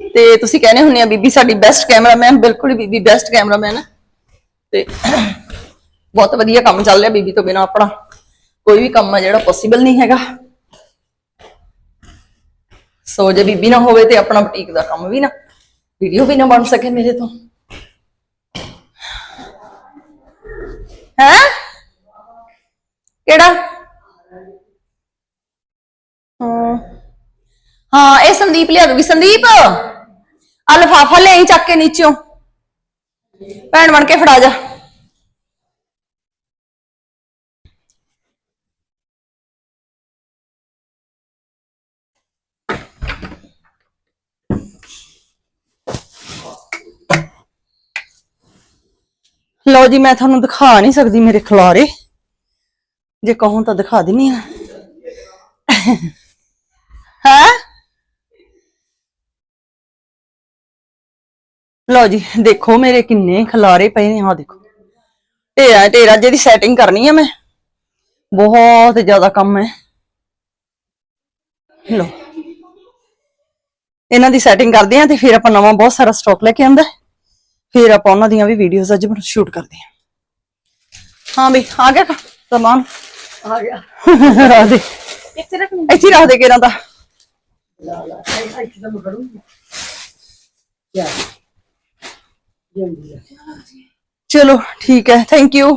ਤੇ ਤੁਸੀਂ ਕਹਿੰਦੇ ਹੁੰਨੇ ਆ, ਬੀਬੀ ਸਾਡੀ ਬੈਸਟ ਕੈਮਰਾਮੈਨ, ਬਿਲਕੁਲ ਹੀ ਬੀਬੀ ਬੈਸਟ ਕੈਮਰਾਮੈਨ। ਤੇ ਬਹੁਤ ਵਧੀਆ ਕੰਮ ਚੱਲ ਰਿਹਾ ਬੀਬੀ ਤੋਂ ਬਿਨਾ ਆਪਣਾ। ਕੋਈ ਵੀ ਕੰਮ ਆ ਜਿਹੜਾ ਪੋਸੀਬਲ ਨਹੀਂ ਹੈਗਾ। ਸੋ ਜੇ ਬੀਬੀ ਨਾ ਹੋਵੇ ਤੇ ਆਪਣਾ ਬੁਟੀਕ ਦਾ ਕੰਮ ਵੀ ਨਾ ਵੀਡੀਓ ਵੀ ਨਾ ਬਣ ਸਕੇ ਮੇਰੇ ਤੋਂ। ਹੈ? ਕਿਹੜਾ? ਹਾਂ। ਹਾਂ, ਇਹ ਸੰਦੀਪ ਲਿਆ ਦੂਗੀ ਸੰਦੀਪ ਆ ਲਫਾਫਾ ਲੈ ਚੱਕ ਕੇ ਨੀਚੋਂ। ਭੈਣ ਬਣ ਕੇ ਫੜਾ ਜਾ ਲਓ ਜੀ, ਮੈਂ ਤੁਹਾਨੂੰ ਦਿਖਾ ਨਹੀਂ ਸਕਦੀ ਮੇਰੇ ਖਿਲਾਰੇ। ਜੇ ਕਹੂੰ ਤਾਂ ਦਿਖਾ ਦਿੰਨੀ ਆ। ਹਾਂ? ਲਓ ਜੀ, ਦੇਖੋ ਮੇਰੇ ਕਿੰਨੇ ਖਿਲਾਰੇ ਪਏ ਨੇ ਆ ਦੇਖੋ। ਢੇਰਾ ਢੇਰਾ ਜਿਹਦੀ ਸੈਟਿੰਗ ਕਰਨੀ ਆ ਮੈਂ। ਬਹੁਤ ਜ਼ਿਆਦਾ ਕੰਮ ਹੈ। ਲਓ। ਇਹਨਾਂ ਦੀ ਸੈਟਿੰਗ ਕਰਦੇ ਆ ਤੇ ਫਿਰ ਆਪਾਂ ਨਵਾਂ ਬਹੁਤ ਸਾਰਾ ਸਟਾਕ ਲੈ ਕੇ ਆਂਦਾ ਫਿਰ ਆਪਾਂ ਉਹਨਾਂ ਦੀਆਂ ਵੀ ਵੀਡੀਓਜ਼ ਅੱਜ ਸ਼ੂਟ ਕਰਦੇ ਆ ਹਾਂ ਬਈ ਆ ਗਿਆ ਸਮਾਨ? ਆ ਗਿਆ। ਰੱਖ ਦੇ। ਇੱਥੇ ਰੱਖ ਇੱਥੇ ਹੀ ਰੱਖ ਦੇ ਕਿਰਾਂ ਦਾ? ਲਾ ਲਾ ਇੱਥੇ ਤਾਂ ਚਲੋ ਠੀਕ ਹੈ ਥੈਂਕ ਯੂ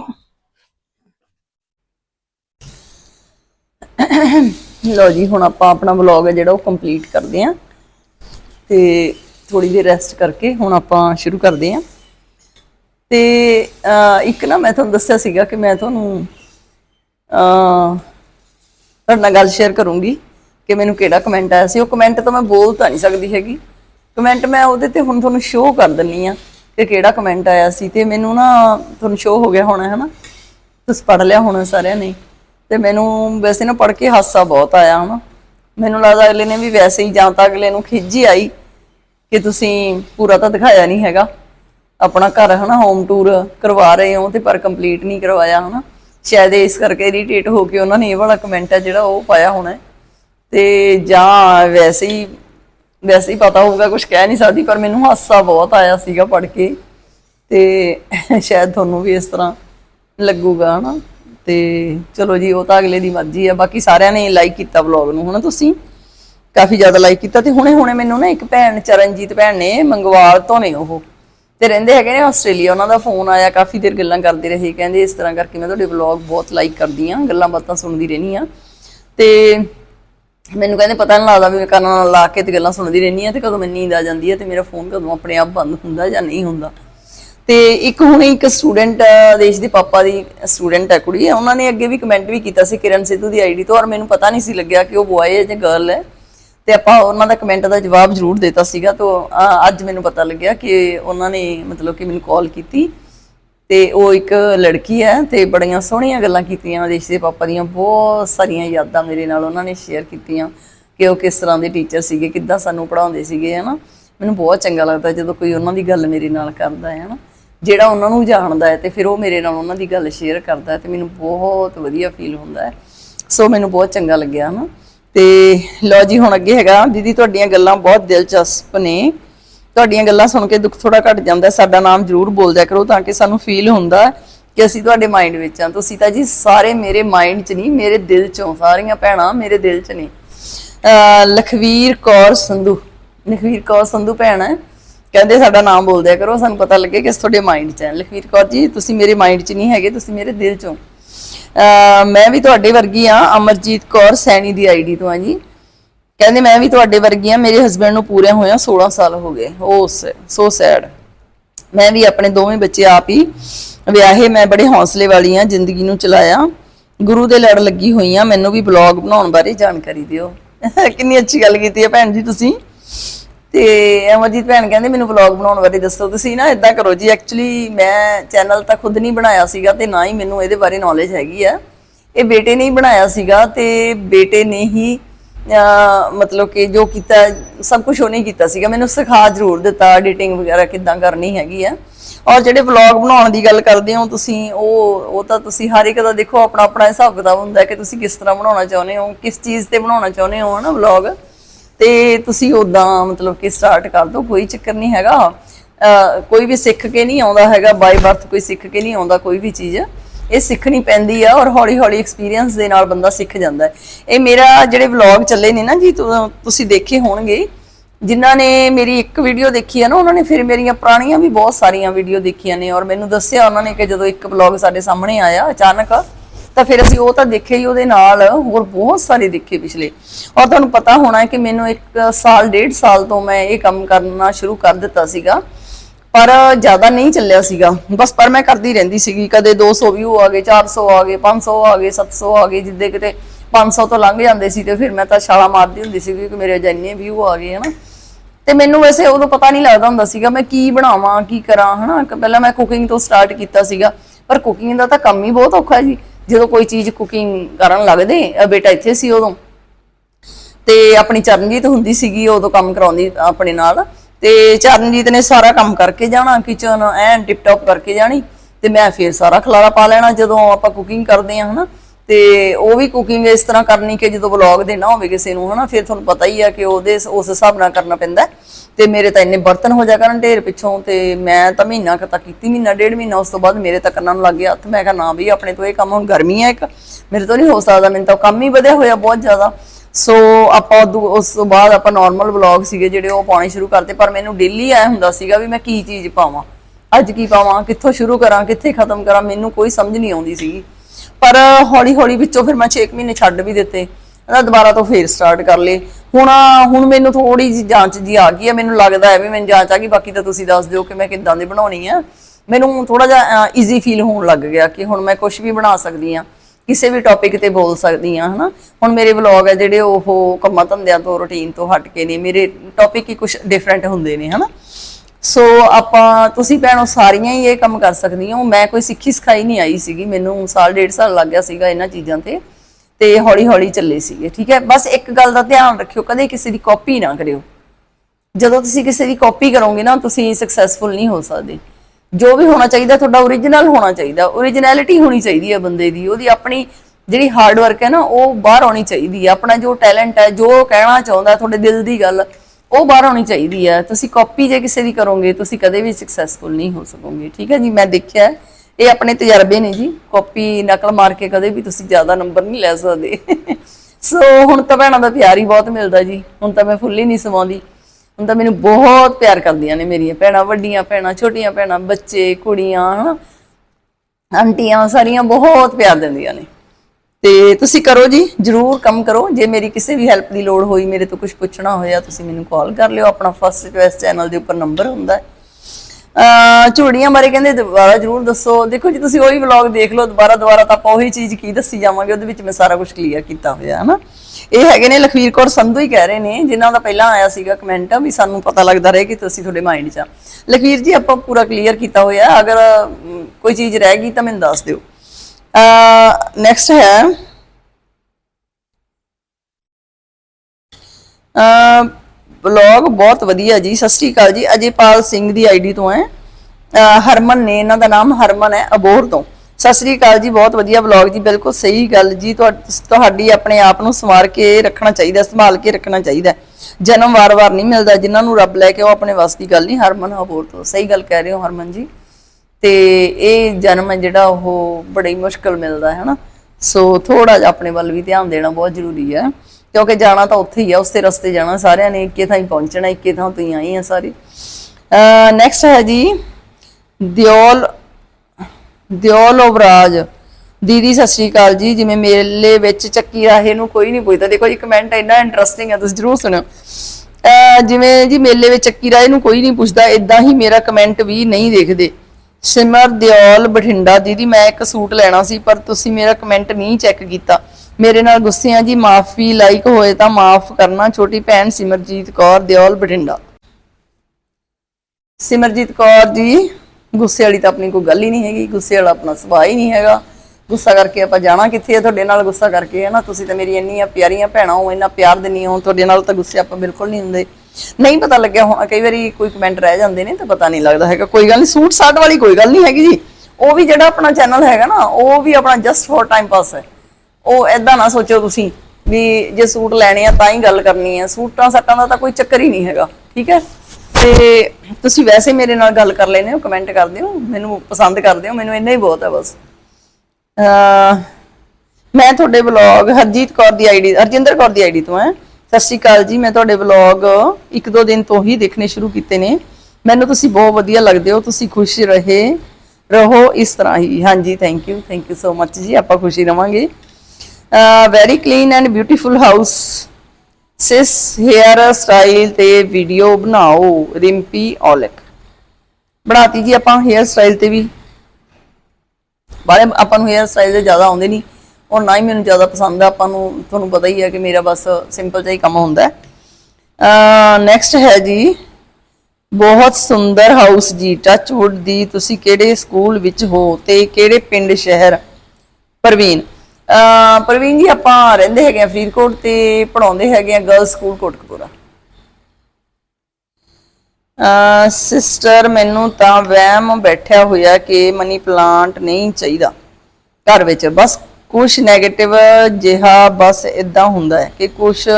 ਲੋ ਜੀ ਹੁਣ ਆਪਾਂ ਆਪਣਾ ਵਲੌਗ ਹੈ ਜਿਹੜਾ ਉਹ ਕੰਪਲੀਟ ਕਰਦੇ ਆਂ ਤੇ ਥੋੜੀ ਦੇਰ ਰੈਸਟ ਕਰਕੇ ਹੁਣ ਆਪਾਂ ਸ਼ੁਰੂ ਕਰਦੇ ਹਾਂ। ਤੇ ਅਹ, ਇੱਕ ਨਾ ਮੈਂ ਤੁਹਾਨੂੰ ਦੱਸਿਆ ਸੀਗਾ ਕਿ ਮੈਂ ਤੁਹਾਨੂੰ ਅਹ ਤੁਹਾਡੇ ਨਾਲ ਗੱਲ ਸ਼ੇਅਰ ਕਰੂੰਗੀ ਕਿ ਮੈਨੂੰ ਕਿਹੜਾ ਕਮੈਂਟ ਆਇਆ ਸੀ। ਉਹ ਕਮੈਂਟ ਤਾਂ ਮੈਂ ਬੋਲ ਤਾਂ ਨਹੀਂ ਸਕਦੀ ਹੈਗੀ। ਕਮੈਂਟ ਮੈਂ ਉਹਦੇ ਤੇ ਹੁਣ ਤੁਹਾਨੂੰ ਸ਼ੋਅ ਕਰ ਦਿੰਨੀ ਆ ਕਿ ਕਿਹੜਾ ਕਮੈਂਟ ਆਇਆ ਸੀ। ਤੇ ਮੈਨੂੰ ਨਾ ਤੁਹਾਨੂੰ ਸ਼ੋਅ ਹੋ ਗਿਆ ਹੋਣਾ ਹੈ ਨਾ ਤੁਸੀਂ ਪੜ ਲਿਆ ਹੋਣਾ ਸਾਰਿਆਂ ਨੇ। ਤੇ ਮੈਨੂੰ ਵੈਸੇ ਨਾ ਪੜ ਕੇ ਹਾਸਾ ਬਹੁਤ ਆਇਆ ਹਨਾ? ਮੈਨੂੰ ਲੱਗਦਾ ਅਗਲੇ ਨੇ ਵੀ ਵੈਸੇ ਹੀ ਜਾਂ ਤਾਂ ਅਗਲੇ ਨੂੰ ਖਿੱਚ ਹੀ ਆਈ। ਕਿ ਤੁਸੀਂ ਪੂਰਾ ਤਾਂ ਦਿਖਾਇਆ ਨਹੀਂ ਹੈਗਾ। ਆਪਣਾ ਘਰ ਹਨਾ ਹੋਮ ਟੂਰ ਕਰਵਾ ਰਹੇ ਹੋ ਤੇ ਪਰ ਕੰਪਲੀਟ ਨਹੀਂ ਕਰਵਾਇਆ ਹਨਾ। ਸ਼ਾਇਦ ਇਸ ਕਰਕੇ ਇਰੀਟੇਟ ਹੋ ਕੇ ਉਹਨਾਂ ਨੇ ਇਹ ਵਾਲਾ ਕਮੈਂਟ ਹੈ ਜਿਹੜਾ ਉਹ ਪਾਇਆ ਹੋਣਾ ਤੇ ਜਾਂ ਵੈਸੇ ਹੀ ਵੈਸੇ ਹੀ ਪਤਾ ਹੋਊਗਾ ਕੁਝ ਕਹਿ ਨਹੀਂ ਸਕਦੀ, ਪਰ ਮੈਨੂੰ ਹਾਸਾ ਬਹੁਤ ਆਇਆ ਸੀਗਾ ਪੜ ਕੇ। ਤੇ ਸ਼ਾਇਦ ਤੁਹਾਨੂੰ ਵੀ ਇਸ ਤਰ੍ਹਾਂ ਲੱਗੂਗਾ ਹਨਾ। ਤੇ ਚਲੋ ਜੀ, ਉਹ ਤਾਂ ਅਗਲੇ ਦੀ ਮਰਜ਼ੀ ਆ। ਬਾਕੀ ਸਾਰਿਆਂ ਨੇ ਲਾਈਕ ਕੀਤਾ ਵਲੌਗ ਨੂੰ, ਹਨਾ ਤੁਸੀਂ? ਕਾਫੀ ਜ਼ਿਆਦਾ ਲਾਈਕ ਕੀਤਾ ਤੇ ਹੁਣੇ ਹੁਣੇ ਮੈਨੂੰ ਨਾ ਇੱਕ ਭੈਣ ਚਰਨਜੀਤ ਭੈਣ ਨੇ ਮੰਗਵਾਲ ਤੋਂ ਨੇ ਉਹ। ਤੇ ਰਹਿੰਦੇ ਹੈਗੇ ਨੇ ਆਸਟ੍ਰੇਲੀਆ, ਉਹਨਾਂ ਦਾ ਫੋਨ ਆਇਆ, ਕਾਫੀ ਦੇਰ ਗੱਲਾਂ ਕਰਦੇ ਰਹੇ, ਕਹਿੰਦੇ ਇਸ ਤਰ੍ਹਾਂ ਕਰਕੇ ਮੈਂ ਤੁਹਾਡੇ ਵਲੌਗ ਬਹੁਤ ਲਾਈਕ ਕਰਦੀ ਆ ਗੱਲਾਂ ਬਾਤਾਂ ਸੁਣਦੀ ਰਹਿਣੀ ਆ ਤੇ ਮੈਨੂੰ ਕਹਿੰਦੇ ਪਤਾ ਨਹੀਂ ਲੱਗਦਾ ਵੀ ਮੈਂ ਕੰਨਾਂ ਨਾਲ ਲਾ ਕੇ ਤੇ ਗੱਲਾਂ ਸੁਣਦੀ ਰਹਿੰਦੀ ਆ ਤੇ ਕਦੋਂ ਮੈਨੂੰ ਨੀਂਦ ਆ ਜਾਂਦੀ ਆ ਤੇ ਮੇਰਾ ਫੋਨ ਕਦੋਂ ਆਪਣੇ ਆਪ ਬੰਦ ਹੁੰਦਾ ਜਾਂ ਨਹੀਂ ਹੁੰਦਾ। ਤੇ ਇੱਕ ਹੁਣ ਇੱਕ ਸਟੂਡੈਂਟ ਦੇਸ਼ ਦੇ ਪਾਪਾ ਦੀ ਸਟੂਡੈਂਟ ਹੈ ਕੁੜੀ, ਉਹਨਾਂ ਨੇ ਅੱਗੇ ਵੀ ਕਮੈਂਟ ਵੀ ਕੀਤਾ ਸੀ ਕਿਰਨ ਸਿੱਧੂ ਦੀ ਆਈਡੀ ਤੋਂ ਔਰ ਮੈਨੂੰ ਪਤਾ ਨਹੀਂ ਸੀ ਲੱਗਿਆ ਕਿ ਉਹ ਬੁਆਏ ਹੈ ਜਾਂ ਗਰਲ ਹੈ। ਤੇ ਆਪਾਂ ਉਹਨਾਂ ਦਾ ਕਮੈਂਟ ਦਾ ਜਵਾਬ ਜ਼ਰੂਰ ਦਿੱਤਾ ਸੀਗਾ ਤੋਂ ਅਹ, ਅੱਜ ਮੈਨੂੰ ਪਤਾ ਲੱਗਿਆ ਕਿ ਉਹਨਾਂ ਨੇ ਮਤਲਬ ਕਿ ਮੈਨੂੰ ਕਾਲ ਕੀਤੀ ਤੇ ਉਹ ਇੱਕ ਲੜਕੀ ਹੈ ਤੇ ਬੜੀਆਂ ਸੋਹਣੀਆਂ ਗੱਲਾਂ ਕੀਤੀਆਂ ਦੇਸ਼ ਦੇ ਪਾਪਾ ਦੀਆਂ ਬਹੁਤ ਸਾਰੀਆਂ ਯਾਦਾਂ ਮੇਰੇ ਨਾਲ ਉਹਨਾਂ ਨੇ ਸ਼ੇਅਰ ਕੀਤੀਆਂ ਕਿ ਉਹ ਕਿਸ ਤਰ੍ਹਾਂ ਦੇ ਟੀਚਰ ਸੀਗੇ ਕਿੱਦਾਂ ਸਾਨੂੰ ਪੜ੍ਹਾਉਂਦੇ ਸੀਗੇ ਹਨਾ। ਮੈਨੂੰ ਬਹੁਤ ਚੰਗਾ ਲੱਗਦਾ ਜਦੋਂ ਕੋਈ ਉਹਨਾਂ ਦੀ ਗੱਲ ਮੇਰੇ ਨਾਲ ਕਰਦਾ ਹੈ ਹਨਾ। ਜਿਹੜਾ ਉਹਨਾਂ ਨੂੰ ਜਾਣਦਾ ਹੈ ਤੇ ਫਿਰ ਉਹ ਮੇਰੇ ਨਾਲ ਉਹਨਾਂ ਦੀ ਗੱਲ ਸ਼ੇਅਰ ਕਰਦਾ ਹੈ ਤੇ ਮੈਨੂੰ ਬਹੁਤ ਵਧੀਆ ਫੀਲ ਹੁੰਦਾ ਹੈ। ਸੋ ਮੈਨੂੰ ਬਹੁਤ ਚੰਗਾ ਲੱਗਿਆ ਹਨਾ। ਤੇ ਲਓ ਜੀ, ਹੁਣ ਅੱਗੇ ਹੈਗਾ ਦੀਦੀ, ਤੁਹਾਡੀਆਂ ਗੱਲਾਂ ਬਹੁਤ ਦਿਲਚਸਪ ਨੇ। ਤੁਹਾਡੀਆਂ ਗੱਲਾਂ ਸੁਣ ਕੇ ਦੁੱਖ ਥੋੜਾ ਘਟ ਜਾਂਦਾ ਸਾਡਾ ਨਾਮ ਜ਼ਰੂਰ ਬੋਲ ਦਿਆ ਕਰੋ ਤਾਂ ਕਿ ਸਾਨੂੰ ਫੀਲ ਹੁੰਦਾ ਕਿ ਅਸੀਂ ਤੁਹਾਡੇ ਮਾਈਂਡ ਵਿੱਚ ਆ ਤੁਸੀਂ ਤਾਂ ਜੀ ਸਾਰੇ ਮੇਰੇ ਮਾਈਂਡ 'ਚ ਨਹੀਂ, ਮੇਰੇ ਦਿਲ 'ਚੋਂ, ਸਾਰੀਆਂ ਭੈਣਾਂ ਮੇਰੇ ਦਿਲ 'ਚ ਨੇ। ਲਖਵੀਰ ਕੌਰ ਸੰਧੂ। ਲਖਵੀਰ ਕੌਰ ਸੰਧੂ ਭੈਣ ਹੈ। ਕਹਿੰਦੇ ਸਾਡਾ ਨਾਮ ਬੋਲ ਦਿਆ ਕਰੋ, ਸਾਨੂੰ ਪਤਾ ਲੱਗੇ ਕਿ ਅਸੀਂ ਤੁਹਾਡੇ ਮਾਈਂਡ 'ਚ ਹੈ। ਲਖਵੀਰ ਕੌਰ ਜੀ, ਤੁਸੀਂ ਮੇਰੇ ਮਾਈਂਡ 'ਚ ਨਹੀਂ ਹੈਗੇ, ਤੁਸੀਂ ਮੇਰੇ ਦਿਲ 'ਚੋਂ। ਮੈਂ ਵੀ ਤੁਹਾਡੇ ਵਰਗੀ ਆ ਅਮਰਜੀਤ ਕੌਰ ਸੈਣੀ ਦੀ ਆਈਡੀ ਤੋਂ ਆ ਜੀ। ਕਹਿੰਦੇ ਮੈਂ ਵੀ ਤੁਹਾਡੇ ਵਰਗੀ ਆ ਮੇਰੇ ਹਸਬੰਡ ਨੂੰ ਪੂਰੇ ਹੋਇਆ 16 ਸਾਲ ਹੋ ਗਏ। ਉਹ ਸੋ ਸੈਡ ਮੈਂ ਵੀ ਆਪਣੇ ਦੋਵੇਂ ਬੱਚੇ ਆਪ ਹੀ ਵਿਆਹੇ, ਮੈਂ ਬੜੇ ਹੌਸਲੇ ਵਾਲੀ ਆ ਜ਼ਿੰਦਗੀ ਨੂੰ ਚਲਾਇਆ। ਗੁਰੂ ਦੇ ਲੜ ਲੱਗੀ ਹੋਈ ਆ ਮੈਨੂੰ ਵੀ ਬਲੌਗ ਬਣਾਉਣ ਬਾਰੇ ਜਾਣਕਾਰੀ ਦਿਓ। ਕਿੰਨੀ ਅੱਛੀ ਗੱਲ ਕੀਤੀ ਹੈ ਭੈਣ ਜੀ ਤੁਸੀਂ। ਤੇ ਅਮਰਜੀਤ ਭੈਣ ਕਹਿੰਦੇ ਮੈਨੂੰ ਵਲੌਗ ਬਣਾਉਣ ਬਾਰੇ ਦੱਸੋ। ਤੁਸੀਂ ਨਾ ਇਦਾਂ ਕਰੋ ਜੀ ਐਕਚੁਅਲੀ ਮੈਂ ਚੈਨਲ ਤਾਂ ਖੁਦ ਨਹੀਂ ਬਣਾਇਆ ਸੀਗਾ ਤੇ ਨਾ ਹੀ ਮੈਨੂੰ ਇਹਦੇ ਬਾਰੇ ਨੌਲੇਜ ਹੈਗੀ ਆ। ਇਹ ਬੇਟੇ ਨੇ ਹੀ ਬਣਾਇਆ ਸੀਗਾ ਤੇ ਬੇਟੇ ਨੇ ਹੀ ਮਤਲਬ ਕਿ ਜੋ ਕੀਤਾ, ਸਭ ਕੁਝ ਉਹਨੇ ਹੀ ਕੀਤਾ ਸੀਗਾ। ਮੈਨੂੰ ਸਿਖਾ ਜ਼ਰੂਰ ਦਿੱਤਾ ਐਡੀਟਿੰਗ ਵਗੈਰਾ ਕਿੱਦਾਂ ਕਰਨੀ ਹੈਗੀ ਆ। ਔਰ ਜਿਹੜੇ ਵਲੌਗ ਬਣਾਉਣ ਦੀ ਗੱਲ ਕਰਦੇ ਹੋ ਤੁਸੀਂ, ਉਹ ਉਹ ਤਾਂ ਤੁਸੀਂ ਹਰ ਇੱਕ ਦਾ ਦੇਖੋ ਆਪਣਾ ਆਪਣਾ ਹਿਸਾਬ ਕਿਤਾਬ ਹੁੰਦਾ ਕਿ ਤੁਸੀਂ ਕਿਸ ਤਰ੍ਹਾਂ ਬਣਾਉਣਾ ਚਾਹੁੰਦੇ ਹੋ, ਕਿਸ ਚੀਜ਼ ਤੇ ਬਣਾਉਣਾ ਚਾਹੁੰਦੇ ਹੋ, ਹਨਾ ਵਲੌਗ ਤੇ ਤੁਸੀਂ ਉਦਾਂ ਮਤਲਬ ਕਿ ਸਟਾਰਟ ਕਰ ਦਿਓ, ਕੋਈ ਚੱਕਰ ਨਹੀਂ ਹੈਗਾ। ਕੋਈ ਵੀ ਸਿੱਖ ਕੇ ਨਹੀਂ ਆਉਂਦਾ ਹੈਗਾ ਬਾਈ ਬਰਥ ਕੋਈ ਸਿੱਖ ਕੇ ਨਹੀਂ ਆਉਂਦਾ ਕੋਈ ਵੀ ਚੀਜ਼। ਇਹ ਸਿੱਖਣੀ ਪੈਂਦੀ ਆ ਔਰ ਹੌਲੀ ਹੌਲੀ ਐਕਸਪੀਰੀਅੰਸ ਦੇ ਨਾਲ ਬੰਦਾ ਸਿੱਖ ਜਾਂਦਾ ਹੈ। ਇਹ ਮੇਰਾ ਜਿਹੜੇ ਵਲੌਗ ਚੱਲੇ ਨੇ ਨਾ ਜੀ ਤੁਸੀਂ ਦੇਖੇ ਹੋਣਗੇ। ਜਿਨ੍ਹਾਂ ਨੇ ਮੇਰੀ ਇੱਕ ਵੀਡੀਓ ਦੇਖੀ ਹੈ ਨਾ, ਉਹਨਾਂ ਨੇ ਫਿਰ ਮੇਰੀਆਂ ਪੁਰਾਣੀਆਂ ਵੀ ਬਹੁਤ ਸਾਰੀਆਂ ਵੀਡੀਓ ਦੇਖੀਆਂ ਨੇ ਔਰ ਮੈਨੂੰ ਦੱਸਿਆ ਉਹਨਾਂ ਨੇ ਕਿ ਜਦੋਂ ਇੱਕ ਵਲੌਗ ਸਾਡੇ ਸਾਹਮਣੇ ਆਇਆ ਅਚਾਨਕ ਤਾਂ ਫਿਰ ਅਸੀਂ ਉਹ ਤਾਂ ਦੇਖੇ ਹੀ ਉਹਦੇ ਨਾਲ, ਹੋਰ ਬਹੁਤ ਸਾਰੇ ਦੇਖੇ ਪਿਛਲੇ। ਔਰ ਤੁਹਾਨੂੰ ਪਤਾ ਹੋਣਾ ਹੈ ਕਿ ਮੈਨੂੰ ਇੱਕ ਸਾਲ, ਡੇਢ ਸਾਲ ਤੋਂ ਮੈਂ ਇਹ ਕੰਮ ਕਰਨਾ ਸ਼ੁਰੂ ਕਰ ਦਿੱਤਾ ਸੀਗਾ। ਪਰ ਜ਼ਿਆਦਾ ਨਹੀਂ ਚੱਲਿਆ ਸੀਗਾ। ਬਸ ਪਰ ਮੈਂ ਕਰਦੀ ਰਹਿੰਦੀ ਸੀਗੀ। ਕਦੇ 200 ਵਿਊ ਆ ਗਏ 400 ਆ ਗਏ 500 ਆ ਗਏ 700 ਆ ਗਏ, ਜਿੱਦੇ ਕਿਤੇ 500 ਤੋਂ ਲੰਘ ਜਾਂਦੇ ਸੀ ਤੇ ਫਿਰ ਮੈਂ ਤਾਂ ਛਾਲਾ ਮਾਰਦੀ ਹੁੰਦੀ ਸੀ ਕਿ ਮੇਰੇ ਅਜਿਹੇ ਵਿਊ ਆ ਗਏ, ਹਨਾ। ਤੇ ਮੈਨੂੰ ਵੈਸੇ ਉਦੋਂ ਪਤਾ ਨਹੀਂ ਲੱਗਦਾ ਹੁੰਦਾ ਸੀਗਾ ਮੈਂ ਕੀ ਬਣਾਵਾਂ, ਕੀ ਕਰਾਂ, ਹਨਾ। ਪਹਿਲਾਂ ਮੈਂ ਕੁਕਿੰਗ ਤੋਂ ਸਟਾਰਟ ਕੀਤਾ ਸੀਗਾ। ਪਰ ਕੁਕਿੰਗ ਦਾ ਤਾਂ ਕੰਮ ਹੀ ਬਹੁਤ ਔਖਾ ਹੈ ਜੀ। ਜਦੋਂ ਕੋਈ ਚੀਜ਼ ਕੁਕਿੰਗ ਕਰਨ ਲੱਗਦੇ ਬੇਟਾ ਇੱਥੇ ਸੀ ਉਦੋਂ। ਤੇ ਆਪਣੀ ਚਰਨਜੀਤ ਹੁੰਦੀ ਸੀਗੀ ਉਦੋਂ ਕੰਮ ਕਰਾਉਂਦੀ ਆਪਣੇ ਨਾਲ। ਤੇ ਚਰਨਜੀਤ ਨੇ ਸਾਰਾ ਕੰਮ ਕਰਕੇ ਜਾਣਾ ਕਿਚਨ ਐਨ ਟਿਪ ਟਾਪ ਕਰਕੇ ਜਾਣੀ। ਤੇ ਮੈਂ ਫੇਰ ਸਾਰਾ ਖਲਾਰਾ ਪਾ ਲੈਣਾ, ਜਦੋਂ ਆਪਾਂ ਕੁਕਿੰਗ ਕਰਦੇ ਆ ਹਨਾ। ਤੇ ਉਹ ਵੀ ਕੁਕਿੰਗ ਇਸ ਤਰ੍ਹਾਂ ਕਰਨੀ ਕਿ ਜਦੋਂ ਵਲੌਗ ਦੇਣਾ ਹੋਵੇ ਕਿਸੇ ਨੂੰ, ਹਨਾ, ਫਿਰ ਤੁਹਾਨੂੰ ਪਤਾ ਹੀ ਆ ਕਿ ਉਹਦੇ ਉਸ ਹਿਸਾਬ ਨਾਲ ਕਰਨਾ ਪੈਂਦਾ। ਤੇ ਮੇਰੇ ਤਾਂ ਇੰਨੇ ਬਰਤਨ ਹੋ ਜਾ ਕਰਨ ਢੇਰ ਪਿੱਛੋਂ ਤੇ ਮੈਂ ਤਾਂ ਮਹੀਨਾ ਕ ਤਾਂ ਕੀਤੀ, ਮਹੀਨਾ, ਡੇਢ ਮਹੀਨਾ ਉਸ ਤੋਂ ਬਾਅਦ ਮੇਰੇ ਤਾਂ ਕੰਨਾਂ ਨੂੰ ਲੱਗ ਗਿਆ ਹੱਥ। ਮੈਂ ਕਿਹਾ ਨਾ ਵੀ ਆਪਣੇ ਤੋਂ ਇਹ ਕੰਮ ਹੁਣ ਗਰਮੀ ਆ ਇੱਕ, ਮੇਰੇ ਤੋਂ ਨਹੀਂ ਹੋ ਸਕਦਾ, ਮੈਨੂੰ ਤਾਂ ਕੰਮ ਹੀ ਵਧਿਆ ਹੋਇਆ ਬਹੁਤ ਜ਼ਿਆਦਾ। ਸੋ ਆਪਾਂ ਉਦੋਂ- ਉਸ ਤੋਂ ਬਾਅਦ ਆਪਾਂ ਨਾਰਮਲ ਵਲੌਗ ਸੀਗੇ ਜਿਹੜੇ ਉਹ ਪਾਉਣੇ ਸ਼ੁਰੂ ਕਰਤੇ ਪਰ ਮੈਨੂੰ ਡੇਲੀ ਆਇਆ ਹੁੰਦਾ ਸੀਗਾ ਵੀ ਮੈਂ ਕੀ ਚੀਜ਼ ਪਾਵਾਂ, ਅੱਜ ਕੀ ਪਾਵਾਂ, ਕਿੱਥੋਂ ਸ਼ੁਰੂ ਕਰਾਂ, ਕਿੱਥੇ ਖਤਮ ਕਰਾਂ, ਮੈਨੂੰ ਕੋਈ ਸਮਝ ਨਹੀਂ ਆਉਂਦੀ ਸੀਗੀ। ਪਰ ਹੌਲੀ ਹੌਲੀ ਵਿੱਚੋਂ ਫਿਰ ਮੈਂ 6 ਮਹੀਨੇ ਛੱਡ ਵੀ ਦਿੱਤੇ। ਇਹਦਾ ਦੁਬਾਰਾ ਤੋਂ ਫੇਰ ਸਟਾਰਟ ਕਰ ਲਏ। ਹੁਣ ਹੁਣ ਮੈਨੂੰ ਥੋੜੀ ਜਿਹੀ ਜਾਂਚ ਜੀ ਆ ਗਈ ਹੈ। ਮੈਨੂੰ ਲੱਗਦਾ ਹੈ ਵੀ ਮੈਨੂੰ ਜਾਂਚ ਆ ਗਈ। ਬਾਕੀ ਤਾਂ ਤੁਸੀਂ ਦੱਸ ਦਿਓ ਕਿ ਮੈਂ ਕਿੱਦਾਂ ਦੀ ਬਣਾਉਣੀ ਆ। ਮੈਨੂੰ ਥੋੜਾ ਜਿਹਾ ਈਜ਼ੀ ਫੀਲ ਹੋਣ ਲੱਗ ਗਿਆ ਕਿ ਹੁਣ ਮੈਂ ਕੁਝ ਵੀ ਬਣਾ ਸਕਦੀ ਆ ਕਿਸੇ ਵੀ ਟੌਪਿਕ ਤੇ ਬੋਲ ਸਕਦੀ ਆ ਹਨਾ। ਹੁਣ ਮੇਰੇ ਵਲੌਗ ਹੈ ਜਿਹੜੇ ਉਹ ਕੰਮਾਂ ਧੰਦਿਆਂ ਤੋਂ ਰੁਟੀਨ ਤੋਂ ਹਟ ਕੇ ਨੇ। ਮੇਰੇ ਟੌਪਿਕ ਹੀ ਕੁਝ ਡਿਫਰੈਂਟ ਹੁੰਦੇ ਨੇ, ਹਨਾ। ਸੋ ਆਪਾਂ, ਤੁਸੀਂ ਭੈਣੋ ਸਾਰੀਆਂ ਹੀ ਇਹ ਕੰਮ ਕਰ ਸਕਦੀਆਂ ਹੋ। ਮੈਂ ਕੋਈ ਸਿੱਖੀ ਸਿਖਾਈ ਨਹੀਂ ਆਈ ਸੀਗੀ। ਮੈਨੂੰ ਸਾਲ, ਡੇਢ ਸਾਲ ਲੱਗ ਗਿਆ ਸੀਗਾ ਇਹਨਾਂ ਚੀਜ਼ਾਂ ਤੇ। ਤੇ ਹੌਲੀ ਹੌਲੀ ਚੱਲੇ ਸੀਗੇ, ਠੀਕ ਹੈ? ਬਸ ਇੱਕ ਗੱਲ ਦਾ ਧਿਆਨ ਰੱਖਿਓ, ਕਦੇ ਕਿਸੇ ਦੀ ਕਾਪੀ ਨਾ ਕਰਿਓ। ਜਦੋਂ ਤੁਸੀਂ ਕਿਸੇ ਦੀ ਕਾਪੀ ਕਰੋਗੇ ਨਾ, ਤੁਸੀਂ ਸਕਸੈਸਫੁਲ ਨਹੀਂ ਹੋ ਸਕਦੇ। ਜੋ ਵੀ ਹੋਣਾ ਚਾਹੀਦਾ, ਤੁਹਾਡਾ ਓਰੀਜਨਲ ਹੋਣਾ ਚਾਹੀਦਾ। ਓਰੀਜਨੈਲਿਟੀ ਹੋਣੀ ਚਾਹੀਦੀ ਹੈ ਬੰਦੇ ਦੀ। ਉਹਦੀ ਆਪਣੀ ਜਿਹੜੀ ਹਾਰਡ ਵਰਕ ਹੈ ਨਾ, ਉਹ ਬਾਹਰ ਆਉਣੀ ਚਾਹੀਦੀ ਹੈ। ਆਪਣਾ ਜੋ ਟੈਲੈਂਟ ਹੈ, ਜੋ ਕਹਿਣਾ ਚਾਹੁੰਦਾ, ਤੁਹਾਡੇ ਦਿਲ ਦੀ ਗੱਲ ਉਹ ਬਾਹਰ ਆਉਣੀ ਚਾਹੀਦੀ ਹੈ ਤੁਸੀਂ ਕਾਪੀ ਜੇ ਕਿਸੇ ਦੀ ਕਰੋਗੇ, ਤੁਸੀਂ ਕਦੇ ਵੀ ਸਕਸੈਸਫੁਲ ਨਹੀਂ ਹੋ ਸਕੋਗੇ। ਠੀਕ ਹੈ ਜੀ, ਮੈਂ ਦੇਖਿਆ ਇਹ ਆਪਣੇ ਤਜਰਬੇ ਨੇ ਜੀ। ਕਾਪੀ ਨਕਲ ਮਾਰ ਕੇ ਕਦੇ ਵੀ ਤੁਸੀਂ ਜ਼ਿਆਦਾ ਨੰਬਰ ਨਹੀਂ ਲੈ ਸਕਦੇ। ਸੋ ਹੁਣ ਤਾਂ ਭੈਣਾਂ ਦਾ ਪਿਆਰ ਹੀ ਬਹੁਤ ਮਿਲਦਾ ਜੀ। ਹੁਣ ਤਾਂ ਮੈਂ ਫੁੱਲੀ ਨਹੀਂ ਸਮਾਉਂਦੀ। ਹੁਣ ਤਾਂ ਮੈਨੂੰ ਬਹੁਤ ਪਿਆਰ ਕਰਦੀਆਂ ਨੇ ਮੇਰੀਆਂ ਭੈਣਾਂ। ਵੱਡੀਆਂ ਭੈਣਾਂ, ਛੋਟੀਆਂ ਭੈਣਾਂ, ਬੱਚੇ, ਕੁੜੀਆਂ, ਹਨਾ। ਆਂਟੀਆਂ ਸਾਰੀਆਂ ਬਹੁਤ ਪਿਆਰ ਦਿੰਦੀਆਂ ਨੇ। ਤੇ ਤੁਸੀਂ ਕਰੋ ਜੀ, ਜਰੂਰ ਕੰਮ ਕਰੋ। ਜੇ ਮੇਰੀ ਕਿਸੇ ਵੀ ਹੈਲਪ ਦੀ ਲੋੜ ਹੋਈ, ਮੇਰੇ ਤੋਂ ਕੁਝ ਪੁੱਛਣਾ ਹੋਇਆ, ਤੁਸੀਂ ਮੈਨੂੰ ਕਾਲ ਕਰ ਲਿਓ। ਆਪਣਾ ਫਸਟ ਚੁਆਇਸ ਚੈਨਲ ਦੇ ਉੱਪਰ ਨੰਬਰ ਹੁੰਦਾ ਹੈ। ਅਹ ਚੂੜੀਆਂ ਬਾਰੇ ਕਹਿੰਦੇ ਦੁਬਾਰਾ ਜਰੂਰ ਦੱਸੋ। ਦੇਖੋ ਜੀ, ਤੁਸੀਂ ਉਹੀ ਵਲੌਗ ਦੇਖ ਲਓ, ਦੁਬਾਰਾ ਦੁਬਾਰਾ ਤਾਂ ਆਪਾਂ ਉਹੀ ਚੀਜ਼ ਕੀ ਦੱਸੀ ਜਾਵਾਂਗੇ, ਉਹਦੇ ਵਿੱਚ ਮੈਂ ਸਾਰਾ ਕੁਝ ਕਲੀਅਰ ਕੀਤਾ ਹੋਇਆ ਹੈ ਨਾ ਇਹ ਹੈਗੇ ਨੇ ਲਖਵੀਰ ਕੌਰ ਸੰਧੂ ਹੀ ਕਹਿ ਰਹੇ ਨੇ, ਜਿਨ੍ਹਾਂ ਦਾ ਪਹਿਲਾਂ ਆਇਆ ਸੀਗਾ ਕਮੈਂਟ ਵੀ ਸਾਨੂੰ ਪਤਾ ਲੱਗਦਾ ਰਹੇ ਕਿ ਤੁਸੀਂ ਤੁਹਾਡੇ ਮਾਈਂਡ 'ਚ ਆ। ਲਖਵੀਰ ਜੀ, ਆਪਾਂ ਪੂਰਾ ਕਲੀਅਰ ਕੀਤਾ ਹੋਇਆ। ਅਗਰ ਕੋਈ ਚੀਜ਼ ਰਹਿ ਗਈ ਤਾਂ ਮੈਨੂੰ ਦੱਸ ਦਿਓ। ਨੈਕਸਟ ਹੈ। ਅ ਬਲੌਗ ਬਹੁਤ ਵਧੀਆ ਜੀ, ਸਤਿ ਸ਼੍ਰੀ ਅਕਾਲ ਜੀ। ਅਜੇਪਾਲ ਸਿੰਘ ਦੀ ਆਈਡੀ ਤੋਂ ਹੈ। ਹਰਮਨ ਨੇ, ਇਹਨਾਂ ਦਾ ਨਾਮ ਹਰਮਨ ਹੈ, ਅਬੋਹਰ ਤੋਂ। ਸਤਿ ਸ਼੍ਰੀ ਅਕਾਲ ਜੀ, ਬਹੁਤ ਵਧੀਆ ਬਲੌਗ ਜੀ, ਬਿਲਕੁਲ ਸਹੀ ਗੱਲ ਜੀ। ਤੁਹਾ- ਤੁਹਾਡੀ ਆਪਣੇ ਆਪ ਨੂੰ ਸੰਵਾਰ ਕੇ ਰੱਖਣਾ ਚਾਹੀਦਾ, ਸੰਭਾਲ ਕੇ ਰੱਖਣਾ ਚਾਹੀਦਾ। ਜਨਮ ਵਾਰ-ਵਾਰ ਨਹੀਂ ਮਿਲਦਾ, ਜਿਨ੍ਹਾਂ ਨੂੰ ਰੱਬ ਲੈ ਕੇ ਉਹ ਆਪਣੇ ਵੱਸ ਦੀ ਗੱਲ ਨਹੀਂ। ਹਰਮਨ ਅਬੋਹਰ ਤੋਂ। ਸਹੀ ਗੱਲ ਕਹਿ ਰਹੇ ਹੋ ਹਰਮਨ ਜੀ। ਤੇ ਇਹ ਜਨਮ ਹੈ ਜਿਹੜਾ ਉਹ ਬੜੀ ਮੁਸ਼ਕਲ ਮਿਲਦਾ ਹੈ ਹਨਾ। ਸੋ ਥੋੜਾ ਜਿਹਾ ਆਪਣੇ ਵੱਲ ਵੀ ਧਿਆਨ ਦੇਣਾ ਬਹੁਤ ਜ਼ਰੂਰੀ ਹੈ। ਕਿਉਂਕਿ ਜਾਣਾ ਤਾਂ ਉੱਥੇ ਹੀ ਆ, ਉਸੇ ਰਸਤੇ ਜਾਣਾ ਸਾਰਿਆਂ ਨੇ, ਇੱਕੇ ਥਾਂ ਹੀ ਪਹੁੰਚਣਾ, ਇੱਕੇ ਥਾਂ ਤੋਂ ਹੀ ਆਏ ਆ ਸਾਰੇ। ਨੈਕਸਟ ਹੈ ਜੀ, ਦਿਓਲ ਦਿਓਲ ਓਵਰਾਜ ਦੀਦੀ, ਸਤਿ ਸ਼੍ਰੀ ਅਕਾਲ ਜੀ, ਜਿਵੇਂ ਮੇਲੇ ਵਿੱਚ ਚੱਕੀ ਰਾਹੇ ਨੂੰ ਕੋਈ ਨਹੀਂ ਪੁੱਛਦਾ। ਦੇਖੋ ਜੀ ਕਮੈਂਟ ਇੰਨਾ ਇੰਟਰਸਟਿੰਗ ਹੈ, ਤੁਸੀਂ ਜਰੂਰ ਸੁਣਿਓ। ਅਹ, ਜਿਵੇਂ ਜੀ ਮੇਲੇ ਵਿੱਚ ਚੱਕੀ ਰਾਹੇ ਨੂੰ ਕੋਈ ਨਹੀਂ ਪੁੱਛਦਾ ਇਦਾਂ ਹੀ ਮੇਰਾ ਕਮੈਂਟ ਵੀ ਨਹੀਂ ਦੇਖਦੇ। ਸਿਮਰ ਦਿਓਲ ਬਠਿੰਡਾ ਦੀਦੀ, ਮੈਂ ਇੱਕ ਸੂਟ ਲੈਣਾ ਸੀ, ਪਰ ਤੁਸੀਂ ਮੇਰਾ ਕਮੈਂਟ ਨਹੀਂ ਚੈੱਕ ਕੀਤਾ। ਮੇਰੇ ਨਾਲ ਗੁੱਸੇ ਆ ਜੀ, ਮਾਫੀ ਲਾਈਕ ਹੋਏ ਤਾਂ ਮਾਫ ਕਰਨਾ, ਛੋਟੀ ਭੈਣ ਸਿਮਰਜੀਤ ਕੌਰ, ਦਿਓਲ ਬਠਿੰਡਾ। ਸਿਮਰਜੀਤ ਕੌਰ ਜੀ, ਗੁੱਸੇ ਵਾਲੀ ਤਾਂ ਆਪਣੀ ਕੋਈ ਗੱਲ ਹੀ ਨਹੀਂ ਹੈਗੀ, ਗੁੱਸੇ ਵਾਲਾ ਆਪਣਾ ਸੁਭਾਅ ਹੀ ਨਹੀਂ ਹੈਗਾ। ਗੁੱਸਾ ਕਰਕੇ ਆਪਾਂ ਜਾਣਾ ਕਿੱਥੇ ਆ, ਤੁਹਾਡੇ ਨਾਲ ਗੁੱਸਾ ਕਰਕੇ ਹੈ ਨਾ ਤੁਸੀਂ ਤਾਂ ਮੇਰੀ ਇੰਨੀਆਂ ਪਿਆਰੀਆਂ ਭੈਣਾਂ ਹੋ, ਇੰਨਾ ਪਿਆਰ ਦਿੰਨੀ ਹੋ, ਤੁਹਾਡੇ ਨਾਲ ਤਾਂ ਗੁੱਸੇ ਆਪਾਂ ਬਿਲਕੁਲ ਨਹੀਂ ਹੁੰਦੇ। ਨਹੀਂ ਪਤਾ ਲੱਗਿਆ ਹੁਣ, ਕਈ ਵਾਰੀ ਕੋਈ ਕਮੈਂਟ ਰਹਿ ਜਾਂਦੇ ਨੇ ਤਾਂ ਪਤਾ ਨਹੀਂ ਲੱਗਦਾ ਹੈਗਾ। ਕੋਈ ਗੱਲ ਨਹੀਂ, ਸੂਟ ਸਾਟ ਵਾਲੀ ਕੋਈ ਗੱਲ ਨਹੀਂ ਹੈਗੀ ਜੀ। ਉਹ ਵੀ ਜਿਹੜਾ ਆਪਣਾ ਚੈਨਲ ਹੈਗਾ ਨਾ, ਉਹ ਵੀ ਆਪਣਾ ਜਸਟ ਫॉर ਟਾਈਮ ਪਾਸ ਹੈ। ਉਹ ਐਦਾਂ ਨਾ ਸੋਚੋ ਤੁਸੀਂ ਵੀ ਜੇ ਸੂਟ ਲੈਣੇ ਆ ਤਾਂ ਹੀ ਗੱਲ ਕਰਨੀ ਹੈ। ਸੂਟਾਂ ਸੱਟਾਂ ਦਾ ਤਾਂ ਕੋਈ ਚੱਕਰ ਹੀ ਨਹੀਂ ਹੈਗਾ, ਠੀਕ ਹੈ? ਤੇ ਤੁਸੀਂ ਵੈਸੇ ਮੇਰੇ ਨਾਲ ਗੱਲ ਕਰ ਲੈਨੇ ਹੋ ਕਮੈਂਟ ਕਰਦੇ ਹੋ, ਮੈਨੂੰ ਪਸੰਦ ਕਰਦੇ ਹੋ, ਮੈਨੂੰ ਇੰਨਾ ਹੀ ਬਹੁਤ ਹੈ ਬਸ। ਅਹ ਮੈਂ ਤੁਹਾਡੇ ਵਲੌਗ ਹਰਜੀਤ ਕੌਰ ਦੀ ਆਈਡੀ ਹਰਜਿੰਦਰ ਕੌਰ ਦੀ ਆਈਡੀ ਤੋਂ ਹੈ। ਸਤਿ ਸ਼੍ਰੀ ਅਕਾਲ ਜੀ, ਮੈਂ ਤੁਹਾਡੇ ਵਲੌਗ ਇੱਕ ਦੋ ਦਿਨ ਤੋਂ ਹੀ ਦੇਖਣੇ ਸ਼ੁਰੂ ਕੀਤੇ ਨੇ। ਮੈਨੂੰ ਤੁਸੀਂ ਬਹੁਤ ਵਧੀਆ ਲੱਗਦੇ ਹੋ, ਤੁਸੀਂ ਖੁਸ਼ ਰਹੇ, ਰਹੋ ਇਸ ਤਰ੍ਹਾਂ ਹੀ। ਹਾਂਜੀ thank you thank you so much ਜੀ, ਆਪਾਂ ਖੁਸ਼ੀ ਰਵਾਂਗੇ। Very clean and beautiful house sis hair style ਤੇ ਵੀਡੀਓ ਬਣਾਓ, ਰਿੰਪੀ ਔਲਕ ਬਣਾਤੀ ਜੀ ਆਪਾਂ ਹੇਅਰ ਸਟਾਈਲ ਤੇ ਵੀ। ਬਾਰੇ ਆਪਾਂ ਨੂੰ ਹੇਅਰ ਸਟਾਈਲ ਦੇ ਜ਼ਿਆਦਾ ਆਉਂਦੇ ਨਹੀਂ। ਔਰ ਨਾ ਹੀ ਮੈਨੂੰ ਜ਼ਿਆਦਾ ਪਸੰਦ ਆ, ਆਪਾਂ ਨੂੰ, ਤੁਹਾਨੂੰ ਪਤਾ ਹੀ ਹੈ ਕਿ ਮੇਰਾ ਬਸ ਸਿੰਪਲ ਜਿਹਾ ਹੀ ਕੰਮ ਹੁੰਦਾ ਹੈ। ਨੈਕਸਟ ਹੈ ਜੀ, ਬਹੁਤ ਸੁੰਦਰ ਹਾਊਸ ਜੀ ਟੱਚਵੁੱਡ ਦੀ ਤੁਸੀਂ ਕਿਹੜੇ ਸਕੂਲ ਵਿੱਚ ਹੋ ਤੇ ਕਿਹੜੇ ਪਿੰਡ, ਸ਼ਹਿਰ? ਪ੍ਰਵੀਨ। ਪ੍ਰਵੀਨ ਜੀ, ਆਪਾਂ ਰਹਿੰਦੇ ਹੈਗੇ ਆ ਫਰੀਦਕੋਟ ਤੇ ਪੜਾਉਂਦੇ ਹੈਗੇ ਆ ਗਰਲ ਸਕੂਲ ਕੋਟਕਪੂਰਾ। ਸਿਸਟਰ ਮੈਨੂੰ ਤਾਂ ਵਹਿਮ ਬੈਠਿਆ ਹੋਇਆ ਕਿ ਮਨੀ ਪਲਾਂਟ ਨਹੀਂ ਚਾਹੀਦਾ। ਘਰ ਵਿੱਚ, ਬਸ ਕੁਝ 네ਗੇਟਿਵ ਜਿਹਾ ਬਸ ਇਦਾਂ ਹੁੰਦਾ ਹੈ ਕਿ ਕੁਝ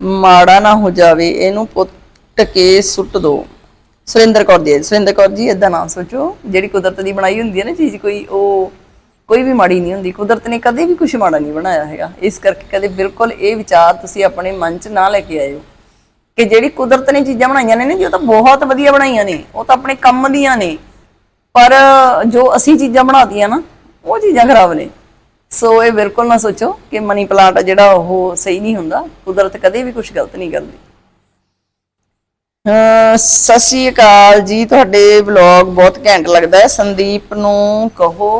ਮਾੜਾ ਨਾ ਹੋ ਜਾਵੇ, ਇਹਨੂੰ ਪੁੱਟ ਕੇ ਸੁੱਟ ਦੋ। ਸੁਰਿੰਦਰ ਕੌਰ ਜੀ। ਸੁਰਿੰਦਰ ਕੌਰ ਜੀ ਇਦਾਂ ਨਾ ਸੋਚੋ। ਜਿਹੜੀ ਕੁਦਰਤ ਦੀ ਬਣਾਈ ਹੁੰਦੀ ਹੈ ਨਾ ਚੀਜ਼, ਕੋਈ ਉਹ, ਕੋਈ ਵੀ ਮਾੜੀ ਨਹੀਂ ਹੁੰਦੀ। ਕੁਦਰਤ ਨੇ ਕਦੇ ਵੀ ਕੁਝ ਮਾੜਾ ਨਹੀਂ ਬਣਾਇਆ ਹੈਗਾ। ਇਸ ਕਰਕੇ ਕਦੇ ਬਿਲਕੁਲ ਇਹ ਵਿਚਾਰ ਤੁਸੀਂ ਆਪਣੇ ਮਨ 'ਚ ਨਾ ਲੈ ਕੇ ਆਇਓ ਕਿ ਜਿਹੜੀ ਕੁਦਰਤ ਨੇ ਚੀਜ਼ਾਂ ਬਣਾਈਆਂ ਨੇ ਨਾ ਜੀ, ਉਹ ਤਾਂ ਬਹੁਤ ਵਧੀਆ ਬਣਾਈਆਂ ਨੇ। ਉਹ ਤਾਂ ਆਪਣੇ ਕੰਮ ਦੀਆਂ ਨੇ। ਪਰ ਜੋ ਅਸੀਂ ਚੀਜ਼ਾਂ ਬਣਾਤੀਆਂ ਨਾ, ਉਹ ਚੀਜ਼ਾਂ ਖਰਾਬ ਨੇ। ਸੋ ਇਹ ਬਿਲਕੁਲ ਨਾ ਸੋਚੋ ਕਿ ਮਨੀ ਪਲਾਂਟ ਆ ਜਿਹੜਾ ਉਹ ਸਹੀ ਨਹੀਂ ਹੁੰਦਾ। ਕੁਦਰਤ ਕਦੇ ਵੀ ਕੁਝ ਗਲਤ ਨਹੀਂ ਕਰਦੀ। ਸਤਿ ਸ਼੍ਰੀ ਅਕਾਲ ਜੀ। ਤੁਹਾਡੇ ਵਲੌਗ ਬਹੁਤ ਘੈਂਟ ਲੱਗਦਾ ਹੈ। ਸੰਦੀਪ ਨੂੰ ਕਹੋ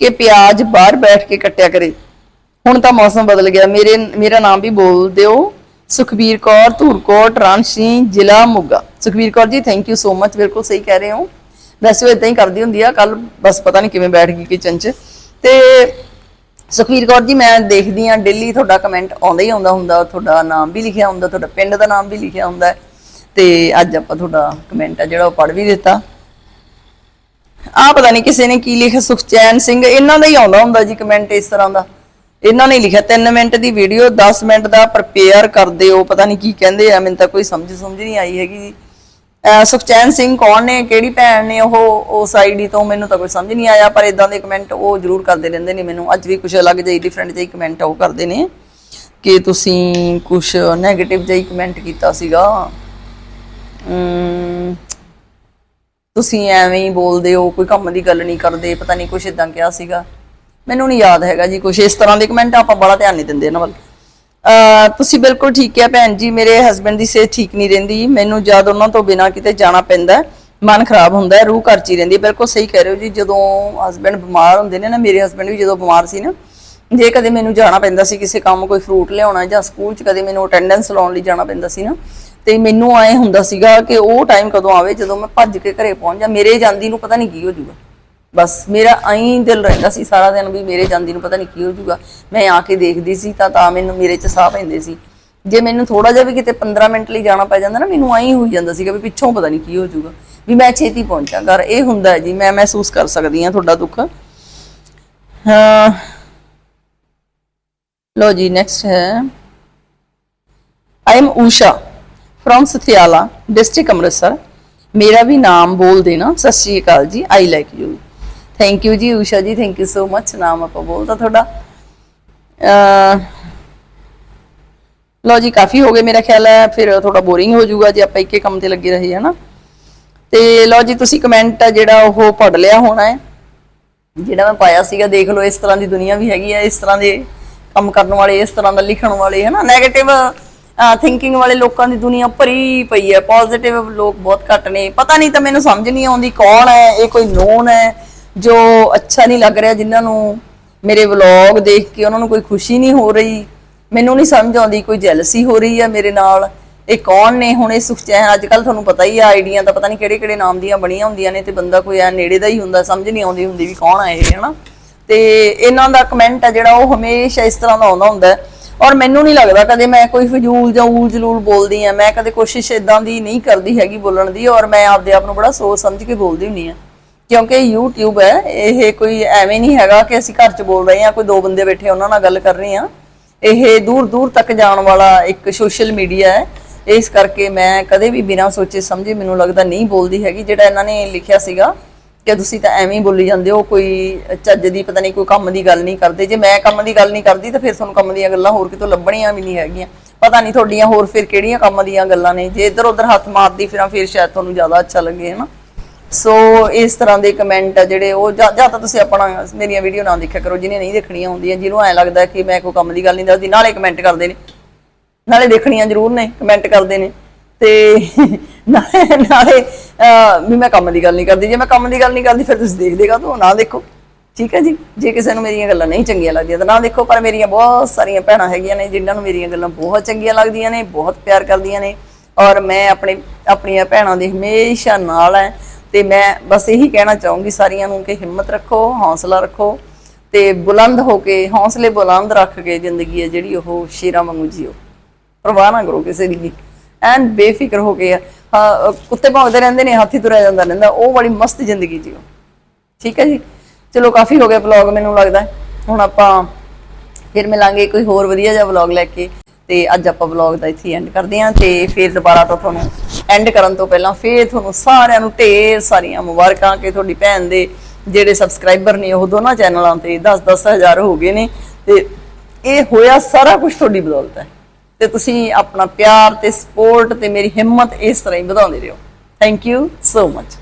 ਕਿ ਪਿਆਜ਼ ਬਾਹਰ ਬੈਠ ਕੇ ਕੱਟਿਆ ਕਰੇ। ਹੁਣ ਤਾਂ ਮੌਸਮ ਬਦਲ ਗਿਆ। ਮੇਰੇ, ਮੇਰਾ ਨਾਮ ਵੀ ਬੋਲ ਦਿਓ। ਸੁਖਬੀਰ ਕੌਰ, ਧੂਰਕੋਟ ਰਾਂਸ਼ੀ ਜ਼ਿਲ੍ਹਾ Moga. Sukhbir Kaur ji thank you so much ਬਿਲਕੁਲ ਸਹੀ ਕਹਿ ਰਹੇ ਹੋ। ਵੈਸੇ ਉਹ ਇਦਾਂ ਹੀ ਕਰਦੀ ਹੁੰਦੀ ਆ। ਕੱਲ ਬਸ ਪਤਾ ਨਹੀਂ ਕਿਵੇਂ ਬੈਠ ਗਈ ਕਿਚਨ 'ਚ। ਤੇ ਸੁਖਬੀਰ ਕੌਰ ਜੀ, ਮੈਂ ਦੇਖਦੀ ਆ ਡੇਲੀ ਤੁਹਾਡਾ ਕਮੈਂਟ ਆਉਂਦਾ ਹੀ ਆਉਂਦਾ ਹੁੰਦਾ, ਤੁਹਾਡਾ ਨਾਮ ਵੀ ਲਿਖਿਆ ਹੁੰਦਾ, ਤੁਹਾਡਾ ਪਿੰਡ ਦਾ ਨਾਮ ਵੀ ਲਿਖਿਆ ਹੁੰਦਾ ਤੇ ਅੱਜ ਆਪਾਂ ਤੁਹਾਡਾ ਕਮੈਂਟ ਆ ਜਿਹੜਾ ਉਹ ਪੜ੍ਹ ਵੀ ਦਿੱਤਾ। ਆ ਪਤਾ ਨਹੀਂ ਕਿਸੇ ਨੇ ਕੀ ਲਿਖਿਆ, ਸੁਖਚੈਨ ਸਿੰਘ, ਇਹਨਾਂ ਦਾ ਹੀ ਆਉਂਦਾ ਹੁੰਦਾ ਜੀ ਕਮੈਂਟ ਇਸ ਤਰ੍ਹਾਂ ਦਾ। ਇਹਨਾਂ ਨੇ ਲਿਖਿਆ 3 ਮਿੰਟ ਦੀ ਵੀਡੀਓ 10 ਮਿੰਟ ਦਾ ਪ੍ਰਪੇਅਰ ਕਰਦੇ ਹੋ, ਪਤਾ ਨਹੀਂ ਕੀ ਕਹਿੰਦੇ ਆ, ਮੈਨੂੰ ਤਾਂ ਕੋਈ ਸਮਝ ਸਮਝ ਨਹੀਂ ਆਈ ਹੈਗੀ। ਜੀ ਸੁਖਚੈਨ ਸਿੰਘ ਕੌਣ ਨੇ ਕਿਹੜੀ ਭੈਣ ਨੇ ਉਹ, ਉਸ ਆਈਡੀ ਤੋਂ ਮੈਨੂੰ ਤਾਂ ਕੋਈ ਸਮਝ ਨਹੀਂ ਆਇਆ, ਪਰ ਇਦਾਂ ਦੇ ਕਮੈਂਟ ਉਹ ਜ਼ਰੂਰ ਕਰਦੇ ਰਹਿੰਦੇ ਨੇ ਮੈਨੂੰ। ਅੱਜ ਵੀ ਕੁਝ ਅਲੱਗ ਜਿਹੀ ਡਿਫਰੈਂਟ ਜਿਹੀ ਕਮੈਂਟ ਉਹ ਕਰਦੇ ਨੇ ਕਿ ਤੁਸੀਂ ਕੁਝ 네ਗੇਟਿਵ ਜਿਹੀ ਕਮੈਂਟ ਕੀਤਾ ਸੀਗਾ। ਤੁਸੀਂ ਐਵੇਂ ਹੀ ਬੋਲਦੇ ਹੋ, ਕੋਈ ਕੰਮ ਦੀ ਗੱਲ ਨਹੀਂ ਕਰਦੇ, ਪਤਾ ਨਹੀਂ ਕੁਛ ਇਦਾਂ ਕਿਹਾ ਸੀਗਾ। ਮੈਨੂੰ ਨਹੀਂ ਯਾਦ ਹੈਗਾ ਜੀ ਕੁਛ। ਇਸ ਤਰ੍ਹਾਂ ਦੇ ਕਮੈਂਟ ਆਪਾਂ ਬੜਾ ਧਿਆਨ ਨਹੀਂ ਦਿੰਦੇ ਇਹਨਾਂ ਵੱਲ। ਤੁਸੀਂ ਬਿਲਕੁਲ ਠੀਕ ਹੈ ਭੈਣ ਜੀ, ਮੇਰੇ ਹਸਬੰਡ ਦੀ ਸਿਹਤ ਠੀਕ ਨਹੀਂ ਰਹਿੰਦੀ। ਮੈਨੂੰ ਜਦ ਉਹਨਾਂ ਤੋਂ ਬਿਨਾਂ ਕਿਤੇ ਜਾਣਾ ਪੈਂਦਾ ਮਨ ਖਰਾਬ ਹੁੰਦਾ ਹੈ, ਰੂਹ ਘਰ ਰਹਿੰਦੀ ਬਿਲਕੁਲ ਸਹੀ ਕਹਿ ਰਹੇ ਹੋ ਜੀ, ਜਦੋਂ ਹਸਬੰਡ ਬਿਮਾਰ ਹੁੰਦੇ ਨੇ ਨਾ, ਮੇਰੇ ਹਸਬੰਡ ਵੀ ਜਦੋਂ ਬਿਮਾਰ ਸੀ ਨਾ, ਜੇ ਕਦੇ ਮੈਨੂੰ ਜਾਣਾ ਪੈਂਦਾ ਸੀ, ਕਿਸੇ ਕੰਮ ਕੋਈ ਫਰੂਟ ਲਿਆਉਣਾ ਜਾਂ ਸਕੂਲ 'ਚ ਕਦੇ ਮੈਨੂੰ ਅਟੈਂਡੈਂਸ ਲਾਉਣ ਲਈ ਜਾਣਾ ਪੈਂਦਾ ਸੀ ਨਾ, ਤੇ ਮੈਨੂੰ ਐ ਹੁੰਦਾ ਸੀਗਾ ਕਿ ਉਹ ਟਾਈਮ ਕਦੋਂ ਆਵੇ, ਜਦੋਂ ਮੈਂ ਭੱਜ ਕੇ ਘਰੇ ਪਹੁੰਚ ਜਾ ਮੇਰੇ ਜਾਂਦੀ ਨੂੰ ਪਤਾ ਨਹੀਂ ਕੀ ਹੋ ਜਾਊਗਾ। ਬਸ ਮੇਰਾ ਐਂ ਦਿਲ ਰਹਿੰਦਾ ਸੀ ਸਾਰਾ ਦਿਨ ਵੀ ਮੇਰੇ ਜਾਂਦੀ ਨੂੰ ਪਤਾ ਨਹੀਂ ਕੀ ਹੋ ਜਾਊਗਾ। ਮੈਂ ਆ ਕੇ ਦੇਖਦੀ ਸੀ ਤਾਂ ਤਾਂ ਮੈਨੂੰ ਮੇਰੇ 'ਚ ਸਾਹ ਪੈਂਦੇ ਸੀ। ਜੇ ਮੈਨੂੰ ਥੋੜਾ ਜਿਹਾ ਵੀ ਕਿਤੇ 15 ਮਿੰਟ ਲਈ ਜਾਣਾ ਪੈ ਜਾਂਦਾ ਨਾ, ਮੈਨੂੰ ਐਂ ਹੋਈ ਜਾਂਦਾ ਸੀਗਾ ਵੀ ਪਿੱਛੋਂ ਪਤਾ ਨਹੀਂ ਕੀ ਹੋ ਜਾਊਗਾ। ਵੀ ਮੈਂ ਛੇਤੀ ਪਹੁੰਚਾਂ। ਘਰ ਇਹ ਹੁੰਦਾ ਜੀ, ਮੈਂ ਮਹਿਸੂਸ ਕਰ ਸਕਦੀ ਹਾਂ ਤੁਹਾਡਾ ਦੁੱਖ। ਹਾਂ। ਲੋ ਜੀ ਨੈਕਸਟ ਹੈ। I am Usha from Sathiala district Amritsar ਮੇਰਾ ਵੀ ਨਾਮ ਬੋਲ ਦੇਣਾ। ਸਤਿ ਸ਼੍ਰੀ ਅਕਾਲ ਜੀ I like you thank you ਜੀ, ਊਸ਼ਾ ਜੀ ਥੈਂਕ ਯੂ ਸੋ ਮਚ ਨਾਮ ਆਪਾਂ ਬੋਲਦਾ ਤੁਹਾਡਾ। ਲੋ ਜੀ, ਕਾਫੀ ਹੋ ਗਏ ਮੇਰਾ ਖਿਆਲ ਹੈ, ਫਿਰ ਥੋੜਾ ਬੋਰਿੰਗ ਹੋ ਜਾਊਗਾ ਜੇ ਆਪਾਂ ਇੱਕੇ ਕੰਮ ਤੇ ਲੱਗੇ ਰਹੇ ਹਨਾ। ਤੇ ਲੋ ਜੀ, ਤੁਸੀਂ ਕਮੈਂਟ ਜਿਹੜਾ ਉਹ ਪੜ ਲਿਆ ਹੋਣਾ ਹੈ। ਜਿਹੜਾ ਮੈਂ ਪਾਇਆ ਸੀਗਾ, ਦੇਖ ਲਓ, ਇਸ ਤਰ੍ਹਾਂ ਦੀ ਦੁਨੀਆ ਵੀ ਹੈਗੀ ਹੈ ਇਸ ਤਰ੍ਹਾਂ ਦੇ ਕੰਮ ਕਰਨ ਵਾਲੇ, ਇਸ ਤਰ੍ਹਾਂ ਦਾ ਲਿਖਣ ਵਾਲੇ, ਹਨਾ। 네ਗੇਟਿਵ ਥਿੰਕਿੰਗ ਵਾਲੇ ਲੋਕਾਂ ਦੀ ਦੁਨੀਆ ਭਰੀ ਪਈ ਹੈ। ਪੋਜ਼ਿਟਿਵ ਲੋਕ ਬਹੁਤ ਘੱਟ ਨੇ। ਪਤਾ ਨਹੀਂ ਤਾਂ ਮੈਨੂੰ ਸਮਝ ਨਹੀਂ ਆਉਂਦੀ ਕੌਣ ਹੈ, ਇਹ ਕੋਈ ਨੋਨ ਹੈ। ਜੋ ਅੱਛਾ ਨਹੀਂ ਲੱਗ ਰਿਹਾ, ਜਿਨ੍ਹਾਂ ਨੂੰ ਮੇਰੇ ਵਲੌਗ ਦੇਖ ਕੇ ਉਹਨਾਂ ਨੂੰ ਕੋਈ ਖੁਸ਼ੀ ਨਹੀਂ ਹੋ ਰਹੀ, ਮੈਨੂੰ ਨਹੀਂ ਸਮਝ ਆਉਂਦੀ ਕੋਈ ਜੈਲਸੀ ਹੋ ਰਹੀ ਹੈ ਮੇਰੇ ਨਾਲ। ਇਹ ਕੌਣ ਨੇ ਹੁਣ ਇਹ ਸੁਖਚੈਨ ਅੱਜ ਕੱਲ ਤੁਹਾਨੂੰ ਪਤਾ ਹੀ ਆ, ਆਈਡੀਆਂ ਤਾਂ ਪਤਾ ਨਹੀਂ ਕਿਹੜੇ ਕਿਹੜੇ ਨਾਮ ਦੀਆਂ ਬਣੀਆਂ ਹੁੰਦੀਆਂ ਨੇ ਤੇ ਬੰਦਾ ਕੋਈ ਆ ਨੇੜੇ ਦਾ ਹੀ ਹੁੰਦਾ, ਸਮਝ ਨਹੀਂ ਆਉਂਦੀ ਹੁੰਦੀ ਵੀ ਕੌਣ ਆ ਇਹ, ਹਨਾ? ਤੇ ਇਹਨਾਂ ਦਾ ਕਮੈਂਟ ਆ ਜਿਹੜਾ ਉਹ ਹਮੇਸ਼ਾ ਇਸ ਤਰ੍ਹਾਂ ਦਾ ਆਉਂਦਾ ਹੁੰਦਾ ਔਰ ਮੈਨੂੰ ਨਹੀਂ ਲੱਗਦਾ ਕਦੇ ਮੈਂ ਕੋਈ ਫਜ਼ੂਲ ਜਾਂ ਊਲ ਜਲੂਲ ਬੋਲਦੀ ਆ। ਮੈਂ ਕਦੇ ਕੋਸ਼ਿਸ਼ ਇਦਾਂ ਦੀ ਨਹੀਂ ਕਰਦੀ ਹੈਗੀ ਬੋਲਣ ਦੀ, ਔਰ ਮੈਂ ਆਪਦੇ ਆਪ ਨੂੰ ਬੜਾ ਸੋਚ ਸਮਝ ਕੇ ਬੋਲਦੀ ਹੁੰਨੀ ਆ। ਕਿਉਂਕਿ YouTube ਹੈ, ਇਹ ਕੋਈ ਐਵੇਂ ਨਹੀਂ ਹੈਗਾ ਕਿ ਅਸੀਂ ਘਰ 'ਚ ਬੋਲ ਰਹੇ ਹਾਂ, ਕੋਈ ਦੋ ਬੰਦੇ ਬੈਠੇ ਉਹਨਾਂ ਨਾਲ ਗੱਲ ਕਰ ਰਹੇ ਹਾਂ। ਇਹ ਦੂਰ ਦੂਰ ਤੱਕ ਜਾਣ ਵਾਲਾ ਇੱਕ ਸੋਸ਼ਲ ਮੀਡੀਆ ਹੈ। ਇਸ ਕਰਕੇ ਮੈਂ ਕਦੇ ਵੀ ਬਿਨਾਂ ਸੋਚੇ ਸਮਝੇ ਮੈਨੂੰ ਲੱਗਦਾ ਨਹੀਂ ਬੋਲਦੀ ਹੈਗੀ, ਜਿਹੜਾ ਇਹਨਾਂ ਨੇ ਲਿਖਿਆ ਸੀਗਾ ਕਿ ਤੁਸੀਂ ਤਾਂ ਐਵੇਂ ਹੀ ਬੋਲੀ ਜਾਂਦੇ ਹੋ, ਕੋਈ ਚੱਜ ਦੀ ਪਤਾ ਨਹੀਂ, ਕੋਈ ਕੰਮ ਦੀ ਗੱਲ ਨਹੀਂ ਕਰਦੇ। ਜੇ ਮੈਂ ਕੰਮ ਦੀ ਗੱਲ ਨਹੀਂ ਕਰਦੀ ਤਾਂ ਫਿਰ ਤੁਹਾਨੂੰ ਕੰਮ ਦੀਆਂ ਗੱਲਾਂ ਹੋਰ ਕਿਤੋਂ ਲੱਭਣੀਆਂ ਵੀ ਨਹੀਂ ਹੈਗੀਆਂ। ਪਤਾ ਨਹੀਂ ਤੁਹਾਡੀਆਂ ਹੋਰ ਫਿਰ ਕਿਹੜੀਆਂ ਕੰਮ ਦੀਆਂ ਗੱਲਾਂ ਨੇ। ਜੇ ਇੱਧਰ ਉੱਧਰ ਹੱਥ ਮਾਰਦੀ ਫਿਰਾਂ, ਫਿਰ ਸ਼ਾਇਦ ਤੁਹਾਨੂੰ ਜ਼ਿਆਦਾ ਅੱਛਾ ਲੱਗੇ ਹਨਾ ਸੋ ਇਸ ਤਰ੍ਹਾਂ ਦੇ ਕਮੈਂਟ ਆ ਜਿਹੜੇ ਉਹ ਜਾਂ ਜਾਂ ਤਾਂ ਤੁਸੀਂ ਆਪਣਾ ਮੇਰੀਆਂ ਵੀਡੀਓ ਨਾ ਦੇਖਿਆ ਕਰੋ ਜਿਹਨੇ ਨਹੀਂ ਦੇਖਣੀਆਂ ਹੁੰਦੀਆਂ, ਜਿਹਨੂੰ ਐ ਲੱਗਦਾ ਕਿ ਮੈਂ ਕੋਈ ਕੰਮ ਦੀ ਗੱਲ ਨਹੀਂ ਦੱਸਦੀ, ਨਾਲੇ ਕਮੈਂਟ ਕਰਦੇ ਨੇ। ਨਾਲੇ ਦੇਖਣੀਆਂ ਜ਼ਰੂਰ ਨੇ ਕਮੈਂਟ ਕਰਦੇ ਨੇ। ਤੇ ਨਾਲੇ ਵੀ ਮੈਂ ਕੰਮ ਦੀ ਗੱਲ ਨਹੀਂ ਕਰਦੀ। ਜੇ ਮੈਂ ਕੰਮ ਦੀ ਗੱਲ ਨਹੀਂ ਕਰਦੀ, ਫਿਰ ਤੁਸੀਂ ਦੇਖ ਦੇਗਾ ਤੂੰ ਨਾ ਦੇਖੋ। ਠੀਕ ਹੈ ਜੀ? ਜੇ ਕਿਸੇ ਨੂੰ ਮੇਰੀਆਂ ਗੱਲਾਂ ਨਹੀਂ ਚੰਗੀਆਂ ਲੱਗਦੀਆਂ, ਤਾਂ ਨਾ ਦੇਖੋ, ਪਰ ਮੇਰੀਆਂ ਬਹੁਤ ਸਾਰੀਆਂ ਭੈਣਾਂ ਹੈਗੀਆਂ ਨੇ, ਜਿਨ੍ਹਾਂ ਨੂੰ ਮੇਰੀਆਂ ਗੱਲਾਂ ਬਹੁਤ ਚੰਗੀਆਂ ਲੱਗਦੀਆਂ ਨੇ, ਬਹੁਤ ਪਿਆਰ ਕਰਦੀਆਂ ਨੇ। ਔਰ ਮੈਂ ਆਪਣੇ ਆਪਣੀਆਂ ਭੈਣਾਂ ਦੇ ਹਮੇਸ਼ਾ ਨਾਲ ਹੈ ਤੇ ਮੈਂ ਬਸ ਇਹੀ ਕਹਿਣਾ ਚਾਹੂੰਗੀ ਸਾਰੀਆਂ ਨੂੰ ਕਿ ਹਿੰਮਤ ਰੱਖੋ ਹੌਸਲਾ ਰੱਖੋ ਤੇ ਬੁਲੰਦ ਹੋ ਕੇ ਹੌਸਲੇ ਬੁਲੰਦ ਰੱਖ ਕੇ ਜ਼ਿੰਦਗੀ ਹੈ ਜਿਹੜੀ ਉਹ ਸ਼ੇਰਾਂ ਵਾਂਗੂ ਜੀਓ। ਪਰਵਾਹ ਨਾ ਕਰੋ ਕਿਸੇ ਦੀ ਵੀ। ਐਨ ਬੇਫਿਕਰ ਹੋ ਕੇ ਹਾਂ, ਕੁੱਤੇ ਭੌਂਕਦੇ ਰਹਿੰਦੇ ਨੇ ਹਾਥੀ ਤੁਰਿਆ ਜਾਂਦਾ ਰਹਿੰਦਾ ਉਹ ਬੜੀ ਮਸਤ ਜ਼ਿੰਦਗੀ ਜੀਓ। ਠੀਕ ਹੈ ਜੀ? ਚਲੋ ਕਾਫੀ ਹੋ ਗਿਆ ਵਲੌਗ ਮੈਨੂੰ ਲੱਗਦਾ। ਹੁਣ ਆਪਾਂ ਫਿਰ ਮਿਲਾਂਗੇ ਕੋਈ ਹੋਰ ਵਧੀਆ ਜਿਹਾ ਵਲੌਗ ਲੈ ਕੇ। ਤੇ ਅੱਜ ਆਪਾਂ ਵਲੌਗ ਦਾ ਇੱਥੇ ਐਂਡ ਕਰਦੇ ਹਾਂ ਤੇ ਫਿਰ ਦੁਬਾਰਾ ਤੋਂ ਤੁਹਾਨੂੰ ਐਂਡ ਕਰਨ ਤੋਂ ਪਹਿਲਾਂ ਫਿਰ ਤੁਹਾਨੂੰ ਸਾਰਿਆਂ ਨੂੰ ਢੇਰ ਸਾਰੀਆਂ ਮੁਬਾਰਕਾਂ ਕਿ ਤੁਹਾਡੀ ਭੈਣ ਦੇ ਜਿਹੜੇ ਸਬਸਕ੍ਰਾਈਬਰ ਨੇ ਉਹ ਦੋਨਾਂ ਚੈਨਲਾਂ ਤੇ 10-10 ਹਜ਼ਾਰ ਹੋ ਗਏ ਨੇ ਤੇ ਇਹ ਹੋਇਆ ਸਾਰਾ ਕੁਝ ਤੁਹਾਡੀ ਬਦੌਲਤ ਹੈ। ਤੇ ਤੁਸੀਂ ਆਪਣਾ ਪਿਆਰ ਤੇ ਸਪੋਰਟ ਤੇ ਮੇਰੀ ਹਿੰਮਤ ਇਸ ਤਰ੍ਹਾਂ ਹੀ ਵਧਾਉਂਦੇ ਰਹੋ। Thank you so much